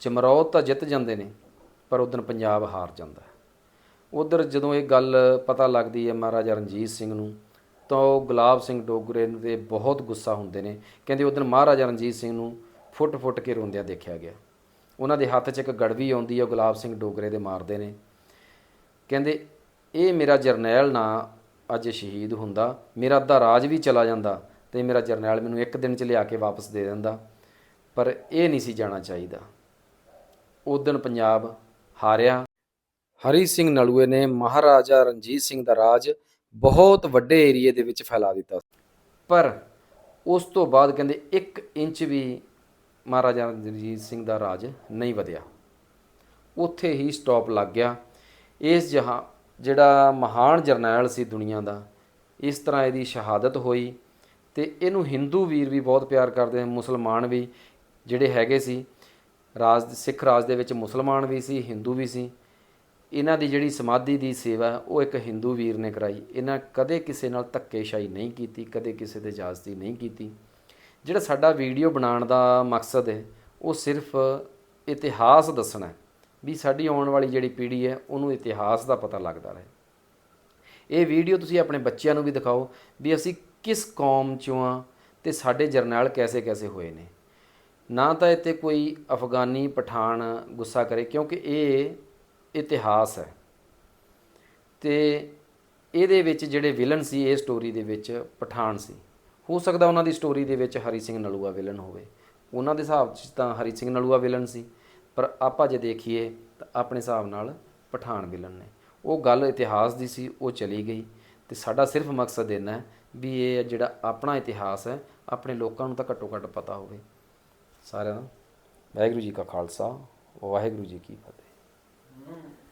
ਜਮਰੌਦ ਤਾਂ ਜਿੱਤ ਜਾਂਦੇ ਨੇ, ਪਰ ਉਹ ਦਿਨ ਪੰਜਾਬ ਹਾਰ ਜਾਂਦਾ ਉਧਰ ਜਦੋਂ ਇਹ ਗੱਲ ਪਤਾ ਲੱਗਦੀ ਹੈ ਮਹਾਰਾਜਾ ਰਣਜੀਤ ਸਿੰਘ ਨੂੰ, ਤਾਂ ਉਹ ਗੁਲਾਬ ਸਿੰਘ ਡੋਗਰੇ ਦੇ ਬਹੁਤ ਗੁੱਸਾ ਹੁੰਦੇ ਨੇ। ਕਹਿੰਦੇ ਉਦੋਂ ਮਹਾਰਾਜਾ ਰਣਜੀਤ ਸਿੰਘ ਨੂੰ ਫੁੱਟ-ਫੁੱਟ ਕੇ ਰੋਂਦਿਆਂ ਦੇਖਿਆ ਗਿਆ। ਉਹਨਾਂ ਦੇ ਹੱਥ 'ਚ ਇੱਕ ਗੜਵੀ ਆਉਂਦੀ ਹੈ, ਉਹ ਗੁਲਾਬ ਸਿੰਘ ਡੋਗਰੇ ਦੇ ਮਾਰਦੇ ਨੇ। ਕਹਿੰਦੇ, ਇਹ ਮੇਰਾ ਜਰਨੈਲ ਨਾ ਅੱਜ ਸ਼ਹੀਦ ਹੁੰਦਾ। ਮੇਰਾ ਅੱਧਾ ਰਾਜ ਵੀ ਚਲਾ ਜਾਂਦਾ ਤੇ ਮੇਰਾ ਜਰਨੈਲ ਮੈਨੂੰ ਇੱਕ ਦਿਨ 'ਚ ਲਿਆ ਕੇ ਵਾਪਸ ਦੇ ਦਿੰਦਾ। ਪਰ ਇਹ ਨਹੀਂ ਸੀ ਜਾਣਾ ਚਾਹੀਦਾ। ਉਦੋਂ ਪੰਜਾਬ ਹਾਰਿਆ ਹਰੀ ਸਿੰਘ ਨਲੂਏ ਨੇ ਮਹਾਰਾਜਾ ਰਣਜੀਤ ਸਿੰਘ ਦਾ ਰਾਜ ਬਹੁਤ ਵੱਡੇ ਏਰੀਏ ਦੇ ਵਿੱਚ ਫੈਲਾ ਦਿੱਤਾ ਪਰ ਉਸ ਤੋਂ ਬਾਅਦ ਕਹਿੰਦੇ 1 ਇੰਚ ਵੀ ਮਹਾਰਾਜਾ ਰਣਜੀਤ ਸਿੰਘ ਦਾ ਰਾਜ ਨਹੀਂ ਵਧਿਆ। ਉੱਥੇ ਹੀ ਸਟਾਪ ਲੱਗ ਗਿਆ। ਇਸ ਜਹਾਂ ਜਿਹੜਾ ਮਹਾਨ ਜਰਨੈਲ ਸੀ ਦੁਨੀਆ ਦਾ, ਇਸ ਤਰ੍ਹਾਂ ਇਹਦੀ ਸ਼ਹਾਦਤ ਹੋਈ ਤੇ ਇਹਨੂੰ ਹਿੰਦੂ ਵੀਰ ਵੀ ਬਹੁਤ ਪਿਆਰ ਕਰਦੇ ਨੇ, ਮੁਸਲਮਾਨ ਵੀ ਜਿਹੜੇ ਹੈਗੇ ਸੀ, ਰਾਜ ਸਿੱਖ ਰਾਜ ਦੇ ਵਿੱਚ ਮੁਸਲਮਾਨ ਵੀ ਸੀ, ਹਿੰਦੂ ਵੀ ਸੀ। ਇਹਨਾਂ ਦੀ ਜਿਹੜੀ ਸਮਾਧੀ ਦੀ ਸੇਵਾ ਉਹ ਇੱਕ ਹਿੰਦੂ ਵੀਰ ਨੇ ਕਰਾਈ। ਇਹਨਾਂ ਕਦੇ ਕਿਸੇ ਨਾਲ ਧੱਕੇਸ਼ਾਹੀ ਨਹੀਂ ਕੀਤੀ, ਕਦੇ ਕਿਸੇ ਦੇ ਇਜਾਜ਼ਤੀ ਨਹੀਂ ਕੀਤੀ। ਜਿਹੜਾ ਸਾਡਾ ਵੀਡੀਓ ਬਣਾਉਣ ਦਾ ਮਕਸਦ ਹੈ, ਉਹ ਸਿਰਫ ਇਤਿਹਾਸ ਦੱਸਣਾ ਵੀ ਸਾਡੀ ਆਉਣ ਵਾਲੀ ਜਿਹੜੀ ਪੀੜ੍ਹੀ ਹੈ, ਉਹਨੂੰ ਇਤਿਹਾਸ ਦਾ ਪਤਾ ਲੱਗਦਾ ਰਹੇ। ਇਹ ਵੀਡੀਓ ਤੁਸੀਂ ਆਪਣੇ ਬੱਚਿਆਂ ਨੂੰ ਵੀ ਦਿਖਾਓ ਵੀ ਅਸੀਂ ਕਿਸ ਕੌਮ ਚੋਂ ਆ ਤੇ ਸਾਡੇ ਜਰਨੈਲ ਕੈਸੇ ਕੈਸੇ ਹੋਏ ਨੇ। ਨਾ ਤਾਂ ਇੱਥੇ ਕੋਈ ਅਫਗਾਨੀ ਪਠਾਨ ਗੁੱਸਾ ਕਰੇ, ਕਿਉਂਕਿ ਇਹ ਇਤਿਹਾਸ ਹੈ। ਤੇ ਇਹਦੇ ਵਿੱਚ ਜਿਹੜੇ ਵਿਲਨ ਸੀ, ਇਹ ਸਟੋਰੀ ਦੇ ਵਿੱਚ ਪਠਾਨ ਸੀ। ਹੋ ਸਕਦਾ ਉਹਨਾਂ ਦੀ ਸਟੋਰੀ ਦੇ ਵਿੱਚ ਹਰੀ ਸਿੰਘ ਨਲੂਆ ਵਿਲਨ ਹੋਵੇ। ਉਹਨਾਂ ਦੇ ਹਿਸਾਬ 'ਚ ਤਾਂ ਹਰੀ ਸਿੰਘ ਨਲੂਆ ਵਿਲਨ ਸੀ, ਪਰ ਆਪਾਂ ਜੇ ਦੇਖੀਏ ਤਾਂ ਆਪਣੇ ਹਿਸਾਬ ਨਾਲ ਪਠਾਨ ਵਿਲਨ ਨੇ। ਉਹ ਗੱਲ ਇਤਿਹਾਸ ਦੀ ਸੀ, ਉਹ ਚਲੀ ਗਈ। ਤੇ ਸਾਡਾ ਸਿਰਫ ਮਕਸਦ ਇੰਨਾ ਵੀ ਇਹ ਜਿਹੜਾ ਆਪਣਾ ਇਤਿਹਾਸ ਹੈ, ਆਪਣੇ ਲੋਕਾਂ ਨੂੰ ਤਾਂ ਘੱਟੋ ਘੱਟ ਪਤਾ ਹੋਵੇ। ਸਾਰਿਆਂ ਨੂੰ ਵਾਹਿਗੁਰੂ ਜੀ ਕਾ ਖਾਲਸਾ, ਵਾਹਿਗੁਰੂ ਜੀ ਕੀ ਫਤਿਹ। Mm.